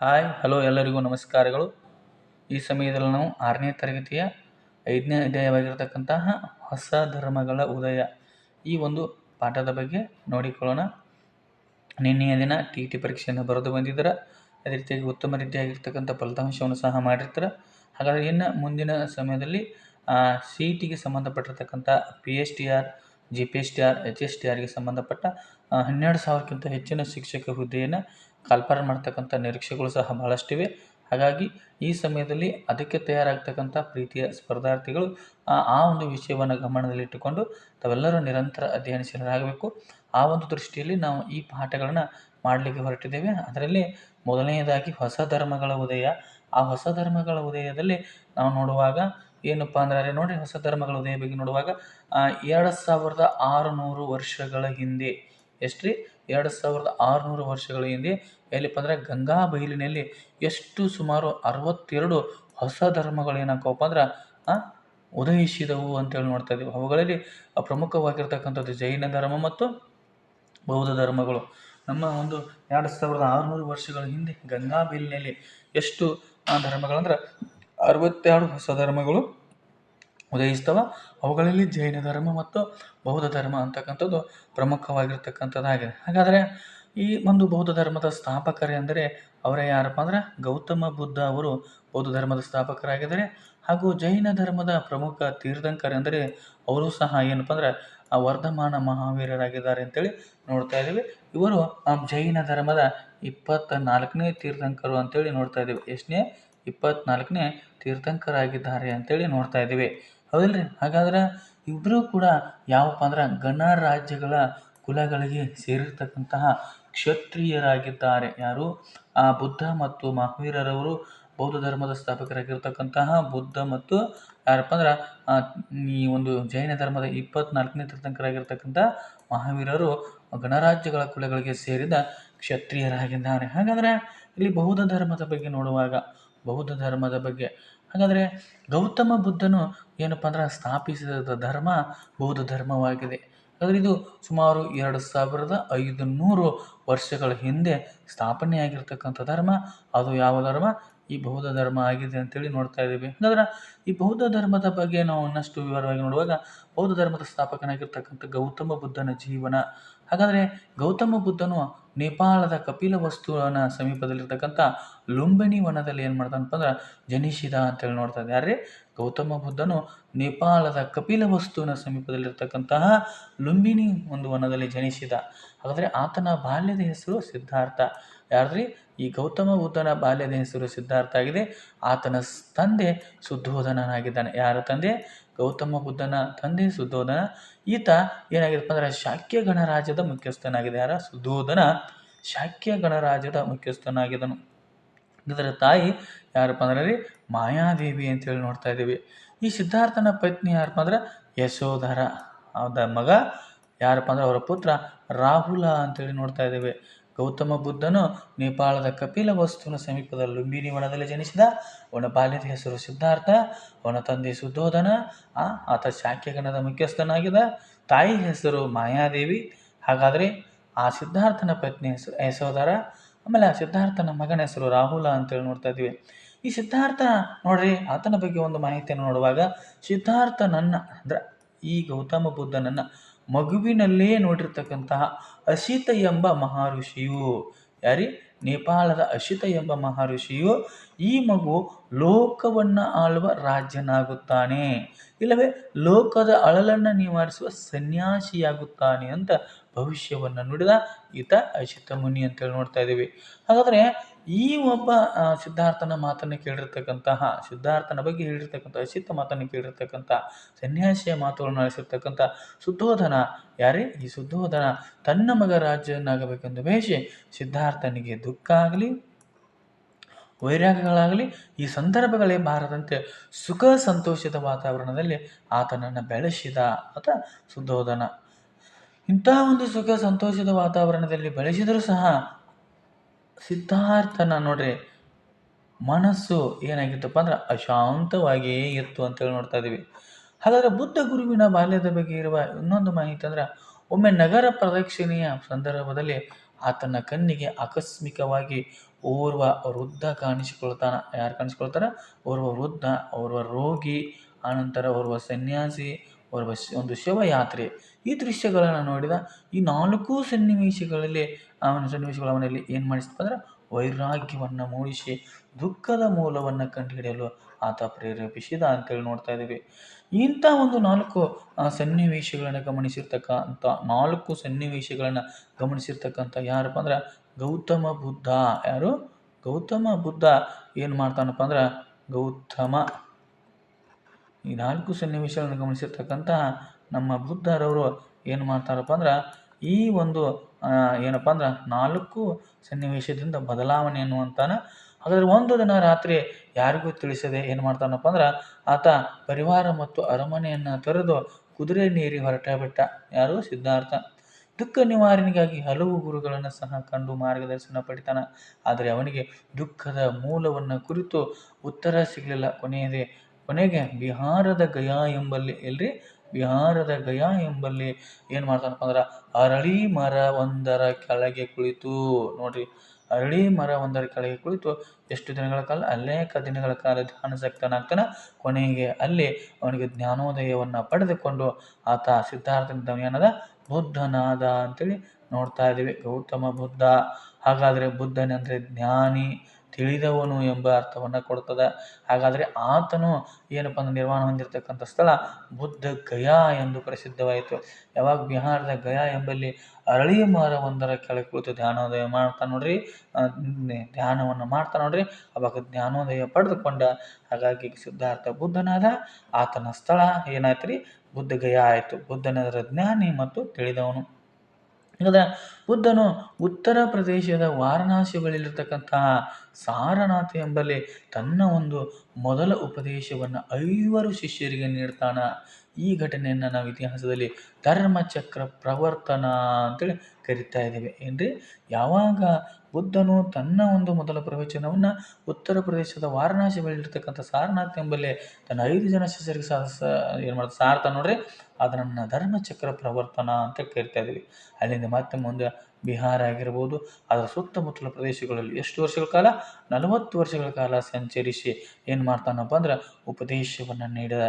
Hi, hello ಎಲ್ಲರಿಗೂ ನಮಸ್ಕಾರಗಳು. ಈ ಸಮಯದಲ್ಲಿ ನಾವು ಆರನೇ ತರಗತಿಯ ಐದನೇ ಅಧ್ಯಾಯವಾಗಿರತಕ್ಕಂತಹ ಹೊಸ ಧರ್ಮಗಳ ಉದಯ ಈ ಒಂದು ಪಾಠದ ಬಗ್ಗೆ ನೋಡಿಕೊಳ್ಳೋಣ. ನಿನ್ನೆಯ ದಿನ ಟಿ ಟಿ ಪರೀಕ್ಷೆಯನ್ನು ಬರೆದು ಬಂದಿದ್ದೀರ. ಅದೇ ರೀತಿಯಾಗಿ ಉತ್ತಮ ರೀತಿಯಾಗಿರ್ತಕ್ಕಂಥ ಫಲಿತಾಂಶವನ್ನು ಸಹ ಮಾಡಿರ್ತಾರೆ. ಹಾಗಾದರೆ ಇನ್ನು ಮುಂದಿನ ಸಮಯದಲ್ಲಿ ಸಿ ಇ ಟಿಗೆ ಸಂಬಂಧಪಟ್ಟಿರ್ತಕ್ಕಂಥ P H T R G P S T R H S T ಆರ್ಗೆ ಸಂಬಂಧಪಟ್ಟ ಹನ್ನೆರಡು ಸಾವಿರಕ್ಕಿಂತ ಹೆಚ್ಚಿನ ಶಿಕ್ಷಕ ಹುದ್ದೆಯನ್ನು ಕಾಲ್ಪಾರ ಮಾಡ್ತಕ್ಕಂಥ ನಿರೀಕ್ಷೆಗಳು ಸಹ ಭಾಳಷ್ಟಿವೆ ಹಾಗಾಗಿ ಈ ಸಮಯದಲ್ಲಿ ಅದಕ್ಕೆ ತಯಾರಾಗ್ತಕ್ಕಂಥ ಪ್ರೀತಿಯ ಸ್ಪರ್ಧಾರ್ಥಿಗಳು ಆ ಒಂದು ವಿಷಯವನ್ನು ಗಮನದಲ್ಲಿಟ್ಟುಕೊಂಡು ತಾವೆಲ್ಲರೂ ನಿರಂತರ ಅಧ್ಯಯನಶೀಲರಾಗಬೇಕು. ಆ ಒಂದು ದೃಷ್ಟಿಯಲ್ಲಿ ನಾವು ಈ ಪಾಠಗಳನ್ನು ಮಾಡಲಿಕ್ಕೆ ಹೊರಟಿದ್ದೇವೆ. ಅದರಲ್ಲಿ ಮೊದಲನೆಯದಾಗಿ ಹೊಸ ಧರ್ಮಗಳ ಉದಯ. ಆ ಹೊಸ ಧರ್ಮಗಳ ಉದಯದಲ್ಲಿ ನಾವು ನೋಡುವಾಗ ಏನಪ್ಪ ಅಂದರೆ ನೋಡಿ ಹೊಸ ಧರ್ಮಗಳ ಉದಯ ಬಗ್ಗೆ ನೋಡುವಾಗ ಎರಡು ಸಾವಿರದ ಆರುನೂರು ವರ್ಷಗಳ ಹಿಂದೆ ಎಷ್ಟು ಎರಡು ಸಾವಿರದ ಆರುನೂರು ವರ್ಷಗಳ ಹಿಂದೆ ಎಲ್ಲಿಪ್ಪ ಅಂದರೆ ಗಂಗಾ ಬಯಲಿನಲ್ಲಿ ಎಷ್ಟು ಸುಮಾರು ಅರವತ್ತೆರಡು ಹೊಸ ಧರ್ಮಗಳು ಏನಾಕವಪ್ಪ ಅಂದ್ರೆ ಉದಯಿಸಿದವು ಅಂತೇಳಿ ನೋಡ್ತಾ ಇದ್ದೀವಿ. ಅವುಗಳಲ್ಲಿ ಪ್ರಮುಖವಾಗಿರ್ತಕ್ಕಂಥದ್ದು ಜೈನ ಧರ್ಮ ಮತ್ತು ಬೌದ್ಧ ಧರ್ಮಗಳು. ನಮ್ಮ ಒಂದು ಎರಡು ಸಾವಿರದ ಆರುನೂರು ವರ್ಷಗಳ ಹಿಂದೆ ಗಂಗಾ ಬಯಲಿನಲ್ಲಿ ಎಷ್ಟು ಧರ್ಮಗಳಂದ್ರೆ ಅರವತ್ತೆರಡು ಹೊಸ ಧರ್ಮಗಳು ಉದಯಿಸ್ತವ ಅವುಗಳಲ್ಲಿ ಜೈನ ಧರ್ಮ ಮತ್ತು ಬೌದ್ಧ ಧರ್ಮ ಅಂತಕ್ಕಂಥದ್ದು ಪ್ರಮುಖವಾಗಿರ್ತಕ್ಕಂಥದ್ದಾಗಿದೆ ಹಾಗಾದರೆ ಈ ಒಂದು ಬೌದ್ಧ ಧರ್ಮದ ಸ್ಥಾಪಕರೆಂದರೆ ಅವರೇ ಯಾರಪ್ಪ ಅಂದ್ರೆ ಗೌತಮ ಬುದ್ಧ ಅವರು ಬೌದ್ಧ ಧರ್ಮದ ಸ್ಥಾಪಕರಾಗಿದ್ದಾರೆ. ಹಾಗೂ ಜೈನ ಧರ್ಮದ ಪ್ರಮುಖ ತೀರ್ಥಂಕರೆಂದರೆ ಅವರು ಸಹ ಏನಪ್ಪ ಅಂದ್ರೆ ಆ ವರ್ಧಮಾನ ಮಹಾವೀರರಾಗಿದ್ದಾರೆ ಅಂತೇಳಿ ನೋಡ್ತಾ ಇದ್ದೀವಿ. ಇವರು ಆ ಜೈನ ಧರ್ಮದ ಇಪ್ಪತ್ತ ನಾಲ್ಕನೇ ತೀರ್ಥಂಕರು ಅಂತೇಳಿ ನೋಡ್ತಾ ಇದ್ದೀವಿ. ಎಷ್ಟನೇ? ಇಪ್ಪತ್ತ್ನಾಲ್ಕನೇ ತೀರ್ಥಂಕರಾಗಿದ್ದಾರೆ ಅಂತೇಳಿ ನೋಡ್ತಾ ಇದ್ದೀವಿ. ಹೌದಿಲ್ರಿ? ಹಾಗಾದ್ರೆ ಇಬ್ಬರೂ ಕೂಡ ಯಾವಪ್ಪ ಅಂದ್ರೆ ಗಣರಾಜ್ಯಗಳ ಕುಲಗಳಿಗೆ ಸೇರಿರ್ತಕ್ಕಂತಹ ಕ್ಷತ್ರಿಯರಾಗಿದ್ದಾರೆ. ಯಾರು? ಆ ಬುದ್ಧ ಮತ್ತು ಮಹಾವೀರರವರು ಬೌದ್ಧ ಧರ್ಮದ ಸ್ಥಾಪಕರಾಗಿರ್ತಕ್ಕಂತಹ ಬುದ್ಧ ಮತ್ತು ಯಾರಪ್ಪ ಅಂದ್ರೆ ಈ ಒಂದು ಜೈನ ಧರ್ಮದ ಇಪ್ಪತ್ನಾಲ್ಕನೇ ತೀರ್ಥಂಕರಾಗಿರ್ತಕ್ಕಂಥ ಮಹಾವೀರರು ಗಣರಾಜ್ಯಗಳ ಕುಲಗಳಿಗೆ ಸೇರಿದ ಕ್ಷತ್ರಿಯರಾಗಿದ್ದಾರೆ. ಹಾಗಾದರೆ ಇಲ್ಲಿ ಬೌದ್ಧ ಧರ್ಮದ ಬಗ್ಗೆ ನೋಡುವಾಗ, ಬೌದ್ಧ ಧರ್ಮದ ಬಗ್ಗೆ ಹಾಗಾದರೆ ಗೌತಮ ಬುದ್ಧನು ಏನಪ್ಪ ಅಂದ್ರೆ ಸ್ಥಾಪಿಸಿದ ಧರ್ಮ ಬೌದ್ಧ ಧರ್ಮವಾಗಿದೆ. ಆದರೆ ಇದು ಸುಮಾರು ಎರಡು ಸಾವಿರದ ಐದು ನೂರು ವರ್ಷಗಳ ಹಿಂದೆ ಸ್ಥಾಪನೆಯಾಗಿರ್ತಕ್ಕಂಥ ಧರ್ಮ. ಅದು ಯಾವ ಧರ್ಮ? ಈ ಬೌದ್ಧ ಧರ್ಮ ಆಗಿದೆ ಅಂತೇಳಿ ನೋಡ್ತಾ ಇದ್ದೀವಿ. ಹಾಗಾದ್ರೆ ಈ ಬೌದ್ಧ ಧರ್ಮದ ಬಗ್ಗೆ ನಾವು ಇನ್ನಷ್ಟು ವಿವರವಾಗಿ ನೋಡುವಾಗ ಬೌದ್ಧ ಧರ್ಮದ ಸ್ಥಾಪಕನಾಗಿರ್ತಕ್ಕಂಥ ಗೌತಮ ಬುದ್ಧನ ಜೀವನ ಹಾಗಾದರೆ ಗೌತಮ ಬುದ್ಧನು ನೇಪಾಳದ ಕಪಿಲ ವಸ್ತುವಿನ ಸಮೀಪದಲ್ಲಿರ್ತಕ್ಕಂಥ ಲುಂಬಿನಿ ವನದಲ್ಲಿ ಏನು ಮಾಡ್ತಾನಪ್ಪ ಅಂದ್ರೆ ಜನಿಸಿದ ಅಂತೇಳಿ ನೋಡ್ತಾ ಇದ್ದಾರೆ. ಯಾರೇ ಗೌತಮ ಬುದ್ಧನು ನೇಪಾಳದ ಕಪಿಲ ವಸ್ತುವಿನ ಸಮೀಪದಲ್ಲಿರ್ತಕ್ಕಂತಹ ಲುಂಬಿನಿ ಒಂದು ವನದಲ್ಲಿ ಜನಿಸಿದ. ಹಾಗಾದರೆ ಆತನ ಬಾಲ್ಯದ ಹೆಸರು ಸಿದ್ಧಾರ್ಥ. ಯಾರ್ದ್ರಿ ಈ ಗೌತಮ ಬುದ್ಧನ ಬಾಲ್ಯದ ಹೆಸರು ಸಿದ್ಧಾರ್ಥ ಆಗಿದೆ. ಆತನ ತಂದೆ ಶುದ್ಧೋಧನನಾಗಿದ್ದಾನೆ ಯಾರ ತಂದೆ? ಗೌತಮ ಬುದ್ಧನ ತಂದೆ ಶುದ್ಧೋಧನ ಈತ ಏನಾಗಿದೆಪ್ಪ ಅಂದ್ರೆ ಶಾಕ್ಯ ಗಣರಾಜ್ಯದ ಮುಖ್ಯಸ್ಥನಾಗಿದೆ. ಯಾರ? ಶುದ್ಧೋಧನ ಶಾಕ್ಯ ಗಣರಾಜ್ಯದ ಮುಖ್ಯಸ್ಥನಾಗಿದ್ದನು. ಇದರ ತಾಯಿ ಯಾರಪ್ಪ ಅಂದ್ರೆ ಮಾಯಾದೇವಿ ಅಂತೇಳಿ ನೋಡ್ತಾ ಇದ್ದೀವಿ. ಈ ಸಿದ್ಧಾರ್ಥನ ಪತ್ನಿ ಯಾರಪ್ಪ ಅಂದ್ರೆ? ಯಶೋಧರ. ಅವರ ಮಗ? ಯಾರಪ್ಪ ಅಂದ್ರೆ ಅವರ ಪುತ್ರ ರಾಹುಲ ಅಂತೇಳಿ ನೋಡ್ತಾ ಇದ್ದೇವೆ. ಗೌತಮ ಬುದ್ಧನು ನೇಪಾಳದ ಕಪಿಲ ವಸ್ತುವಿನ ಸಮೀಪದ ಲುಂಬಿನಿ ವನದಲ್ಲಿ ಜನಿಸಿದ. ಅವನ ಬಾಲ್ಯದ ಹೆಸರು ಸಿದ್ಧಾರ್ಥ. ಅವನ ತಂದೆ ಸುಧೋಧನ ಆ, ಆತ ಶಾಖ್ಯಗಣದ ಮುಖ್ಯಸ್ಥನಾಗಿದ್ದ. ತಾಯಿ ಹೆಸರು ಮಾಯಾದೇವಿ. ಹಾಗಾದರೆ ಆ ಸಿದ್ಧಾರ್ಥನ ಪತ್ನಿ ಹೆಸರು ಯಶೋಧರ. ಆಮೇಲೆ ಆ ಸಿದ್ಧಾರ್ಥನ ಮಗನ ಹೆಸರು ರಾಹುಲ ಅಂತೇಳಿ ನೋಡ್ತಾ ಇದ್ವಿ. ಈ ಸಿದ್ಧಾರ್ಥ ನೋಡ್ರಿ ಆತನ ಬಗ್ಗೆ ಒಂದು ಮಾಹಿತಿಯನ್ನು ನೋಡುವಾಗ ಸಿದ್ಧಾರ್ಥ ನನ್ನ ಅಂದ್ರೆ ಈ ಗೌತಮ ಬುದ್ಧನನ್ನ ಮಗುವಿನಲ್ಲೇ ನೋಡಿರ್ತಕ್ಕಂತಹ ಅಶಿತ ಎಂಬ ಮಹರ್ಷಿಯು. ಯಾರಿ? ನೇಪಾಳದ ಅಶಿತ ಎಂಬ ಮಹಾಋಷಿಯು ಈ ಮಗು ಲೋಕವನ್ನು ಆಳುವ ರಾಜ್ಯನಾಗುತ್ತಾನೆ. ಇಲ್ಲವೇ, ಲೋಕದ ಅಳಲನ್ನು ನಿವಾರಿಸುವ ಸನ್ಯಾಸಿಯಾಗುತ್ತಾನೆ ಅಂತ ಭವಿಷ್ಯವನ್ನು ನುಡಿದ ಈತ ಅಶಿತ ಮುನಿ ಅಂತೇಳಿ ನೋಡ್ತಾ ಇದ್ದೀವಿ. ಹಾಗಾದರೆ ಈ ಒಬ್ಬ ಸಿದ್ಧಾರ್ಥನ ಮಾತನ್ನು ಕೇಳಿರ್ತಕ್ಕಂತಹ ಸಿದ್ಧಾರ್ಥನ ಬಗ್ಗೆ ಹೇಳಿರ್ತಕ್ಕಂಥ ಅಶಿತ ಮಾತನ್ನು ಕೇಳಿರ್ತಕ್ಕಂಥ, ಸನ್ಯಾಸಿಯ ಮಾತುಗಳನ್ನು ನಡೆಸಿರ್ತಕ್ಕಂಥ ಶುದ್ಧೋಧನ ಯಾರೇ? ಈ ಶುದ್ಧೋಧನ ತನ್ನ ಮಗ ರಾಜ್ಯನಾಗಬೇಕೆಂದು ಬಯಸಿ ಸಿದ್ಧಾರ್ಥನಿಗೆ ದುಃಖ ಆಗಲಿ, ವೈರಾಗ್ಯಗಳಾಗಲಿ, ಈ ಸಂದರ್ಭಗಳೇ ಬಾರದಂತೆ ಸುಖ ಸಂತೋಷದ ವಾತಾವರಣದಲ್ಲಿ ಆತನನ್ನು ಬೆಳೆಸಿದ ಅಥವಾ ಶುದ್ಧೋಧನ ಇಂತಹ ಒಂದು ಸುಖ ಸಂತೋಷದ ವಾತಾವರಣದಲ್ಲಿ ಬೆಳೆಸಿದರೂ ಸಹ ಸಿದ್ಧಾರ್ಥನ ನೋಡ್ರಿ, ಮನಸ್ಸು ಏನಾಗಿತ್ತಪ್ಪ ಅಂದ್ರೆ ಅಶಾಂತವಾಗಿಯೇ ಇತ್ತು ಅಂತೇಳಿ ನೋಡ್ತಾ ಇದ್ದೀವಿ ಹಾಗಾದ್ರೆ ಬುದ್ಧ ಗುರುವಿನ ಬಾಲ್ಯದ ಬಗ್ಗೆ ಇರುವ ಇನ್ನೊಂದು ಮಾಹಿತಿ ಅಂದ್ರೆ, ಒಮ್ಮೆ ನಗರ ಪ್ರದಕ್ಷಿಣೆಯ ಸಂದರ್ಭದಲ್ಲಿ ಆತನ ಕಣ್ಣಿಗೆ ಆಕಸ್ಮಿಕವಾಗಿ ಓರ್ವ ವೃದ್ಧ ಕಾಣಿಸಿಕೊಳ್ತಾನ. ಯಾರು ಕಾಣಿಸ್ಕೊಳ್ತಾರ? ಓರ್ವ ವೃದ್ಧ, ಓರ್ವ ರೋಗಿ, ಆನಂತರ ಓರ್ವ ಸನ್ಯಾಸಿ ಶ, ಒಂದು ಶವಯಾತ್ರೆ. ಈ ದೃಶ್ಯಗಳನ್ನು ನೋಡಿದ ಈ ನಾಲ್ಕು ಸನ್ನಿವೇಶಗಳಲ್ಲಿ ಅವನ ಸನ್ನಿವೇಶಗಳ ಅವನಲ್ಲಿ ಏನು ಮಾಡಿಸ್ತಪ್ಪ ಅಂದ್ರೆ ವೈರಾಗ್ಯವನ್ನು ಮೂಡಿಸಿ ದುಃಖದ ಮೂಲವನ್ನು ಕಂಡುಹಿಡಿಯಲು ಆತ ಪ್ರೇರೇಪಿಸಿದ ಅಂತೇಳಿ ನೋಡ್ತಾ ಇದ್ದೀವಿ. ಇಂಥ ಒಂದು ನಾಲ್ಕು ಸನ್ನಿವೇಶಗಳನ್ನು ಗಮನಿಸಿರ್ತಕ್ಕಂಥ, ನಾಲ್ಕು ಸನ್ನಿವೇಶಗಳನ್ನು ಗಮನಿಸಿರ್ತಕ್ಕಂಥ ಯಾರಪ್ಪ ಅಂದ್ರೆ ಗೌತಮ ಬುದ್ಧ. ಯಾರು? ಗೌತಮ ಬುದ್ಧ. ಏನು ಮಾಡ್ತಾನಪ್ಪ ಅಂದ್ರೆ ಗೌತಮ ಈ ನಾಲ್ಕು ಸನ್ನಿವೇಶಗಳನ್ನು ಗಮನಿಸಿರ್ತಕ್ಕಂತಹ ನಮ್ಮ ಬುದ್ಧರವರು ಏನು ಮಾಡ್ತಾರಪ್ಪ ಅಂದ್ರೆ, ಈ ಒಂದು ಏನಪ್ಪ ಅಂದ್ರೆ, ನಾಲ್ಕು ಸನ್ನಿವೇಶದಿಂದ ಬದಲಾವಣೆ ಅನ್ನುವಂತಾನ ಹಾಗಾದ್ರೆ ಒಂದು ದಿನ ರಾತ್ರಿ ಯಾರಿಗೂ ತಿಳಿಸದೆ ಏನು ಮಾಡ್ತಾನಪ್ಪ ಅಂದ್ರೆ, ಆತ ಪರಿವಾರ ಮತ್ತು ಅರಮನೆಯನ್ನು ತೊರೆದು ಕುದುರೆ ನೀರಿ ಹೊರಟ ಬಿಟ್ಟ. ಯಾರು? ಸಿದ್ಧಾರ್ಥ. ದುಃಖ ನಿವಾರಣೆಗಾಗಿ ಹಲವು ಗುರುಗಳನ್ನು ಸಹ ಕಂಡು ಮಾರ್ಗದರ್ಶನ ಪಡಿತಾನ. ಆದರೆ ಅವನಿಗೆ ದುಃಖದ ಮೂಲವನ್ನು ಕುರಿತು ಉತ್ತರ ಸಿಗಲಿಲ್ಲ. ಕೊನೆಯದೇ ಕೊನೆಗೆ ಬಿಹಾರದ ಗಯಾ ಎಂಬಲ್ಲಿ, ಎಲ್ರಿ? ಬಿಹಾರದ ಗಯಾ ಎಂಬಲ್ಲಿ ಏನು ಮಾಡ್ತಾನಪ್ಪ ಅಂದ್ರೆ ಅರಳಿ ಮರ ಒಂದರ ಕೆಳಗೆ ಕುಳಿತು. ನೋಡ್ರಿ, ಅರಳಿ ಮರ ಒಂದರ ಕೆಳಗೆ ಕುಳಿತು. ಎಷ್ಟು ದಿನಗಳ ಕಾಲ? ಅನೇಕ ದಿನಗಳ ಕಾಲ ಧ್ಯಾನ ಧ್ಯಾನಸಕ್ತನಾಗ್ತಾನ ಕೊನೆಗೆ ಅಲ್ಲಿ ಅವನಿಗೆ ಜ್ಞಾನೋದಯವನ್ನು ಪಡೆದುಕೊಂಡು ಆತ ಸಿದ್ಧಾರ್ಥನಿಂದ ಏನದ? ಬುದ್ಧನಾದ ಅಂತೇಳಿ ನೋಡ್ತಾ ಇದ್ದೀವಿ. ಗೌತಮ ಬುದ್ಧ. ಹಾಗಾದರೆ ಬುದ್ಧನೆಂದರೆ ಜ್ಞಾನಿ. ತಿಳಿದವನು ಎಂಬ ಅರ್ಥವನ್ನು ಕೊಡ್ತದೆ. ಹಾಗಾದರೆ ಆತನು ಏನಪ್ಪ ಅಂದ್ರೆ ನಿರ್ವಾಣ ಹೊಂದಿರತಕ್ಕಂಥ ಸ್ಥಳ ಬುದ್ಧ ಗಯಾ ಎಂದು ಪ್ರಸಿದ್ಧವಾಯಿತು. ಯಾವಾಗ ಬಿಹಾರದ ಗಯಾ ಎಂಬಲ್ಲಿ ಅರಳಿ ಮರ ಒಂದರ ಕೆಳಗೆ ಕುಳಿತು ಧ್ಯಾನೋದಯ ಮಾಡ್ತಾ ನೋಡ್ರಿ. ಧ್ಯಾನವನ್ನು ಮಾಡ್ತಾ ನೋಡ್ರಿ. ಅವಾಗ ಜ್ಞಾನೋದಯ ಪಡೆದುಕೊಂಡ ಹಾಗಾಗಿ ಸಿದ್ಧಾರ್ಥ ಬುದ್ಧನಾದ ಆತನ ಸ್ಥಳ ಏನಾಯ್ತು ರೀ? ಬುದ್ಧ ಗಯಾ ಆಯಿತು. ಬುದ್ಧನದರ ಜ್ಞಾನಿ ಮತ್ತು ತಿಳಿದವನು. ಹಾಗಾದ್ರೆ ಬುದ್ಧನು ಉತ್ತರ ಪ್ರದೇಶದ ವಾರಣಾಸಿ ಬಳಿಯಲ್ಲಿರ್ತಕ್ಕಂತಹ ಸಾರನಾಥ ಎಂಬಲ್ಲಿ ತನ್ನ ಒಂದು ಮೊದಲ ಉಪದೇಶವನ್ನು ಐವರು ಶಿಷ್ಯರಿಗೆ ನೀಡ್ತಾನ. ಈ ಘಟನೆಯನ್ನು ನಾವು ಇತಿಹಾಸದಲ್ಲಿ ಧರ್ಮಚಕ್ರ ಪ್ರವರ್ತನ ಅಂತೇಳಿ ಕರಿತಾ ಇದ್ದೇವೆ. ಏನ್ರಿ? ಯಾವಾಗ ಬುದ್ಧನು ತನ್ನ ಒಂದು ಮೊದಲ ಪ್ರವಚನವನ್ನು ಉತ್ತರ ಪ್ರದೇಶದ ವಾರಣಾಸಿ ಬಳಿಲಿರ್ತಕ್ಕಂಥ ಸಾರನಾಥ್ ಎಂಬಲ್ಲಿ ತನ್ನ ಐದು ಜನ ಶಿಷ್ಯರಿಗೆ ಸಹ ಏನು ಮಾಡ್ತಾ ಸಾರ್ತಾ ನೋಡ್ರಿ? ಅದನ್ನು ಧರ್ಮಚಕ್ರ ಪ್ರವರ್ತನ ಅಂತ ಕರಿತಾ ಇದ್ದೀವಿ. ಅಲ್ಲಿಂದ ಮತ್ತೆ ಮುಂದೆ ಬಿಹಾರ ಆಗಿರ್ಬೋದು, ಅದರ ಸುತ್ತಮುತ್ತಲ ಪ್ರದೇಶಗಳಲ್ಲಿ ಎಷ್ಟು ವರ್ಷಗಳ ಕಾಲ? ನಲವತ್ತು ವರ್ಷಗಳ ಕಾಲ. ಸಂಚರಿಸಿ ಏನು ಮಾಡ್ತಾನಪ್ಪ ಅಂದ್ರೆ ಉಪದೇಶವನ್ನು ನೀಡಿದ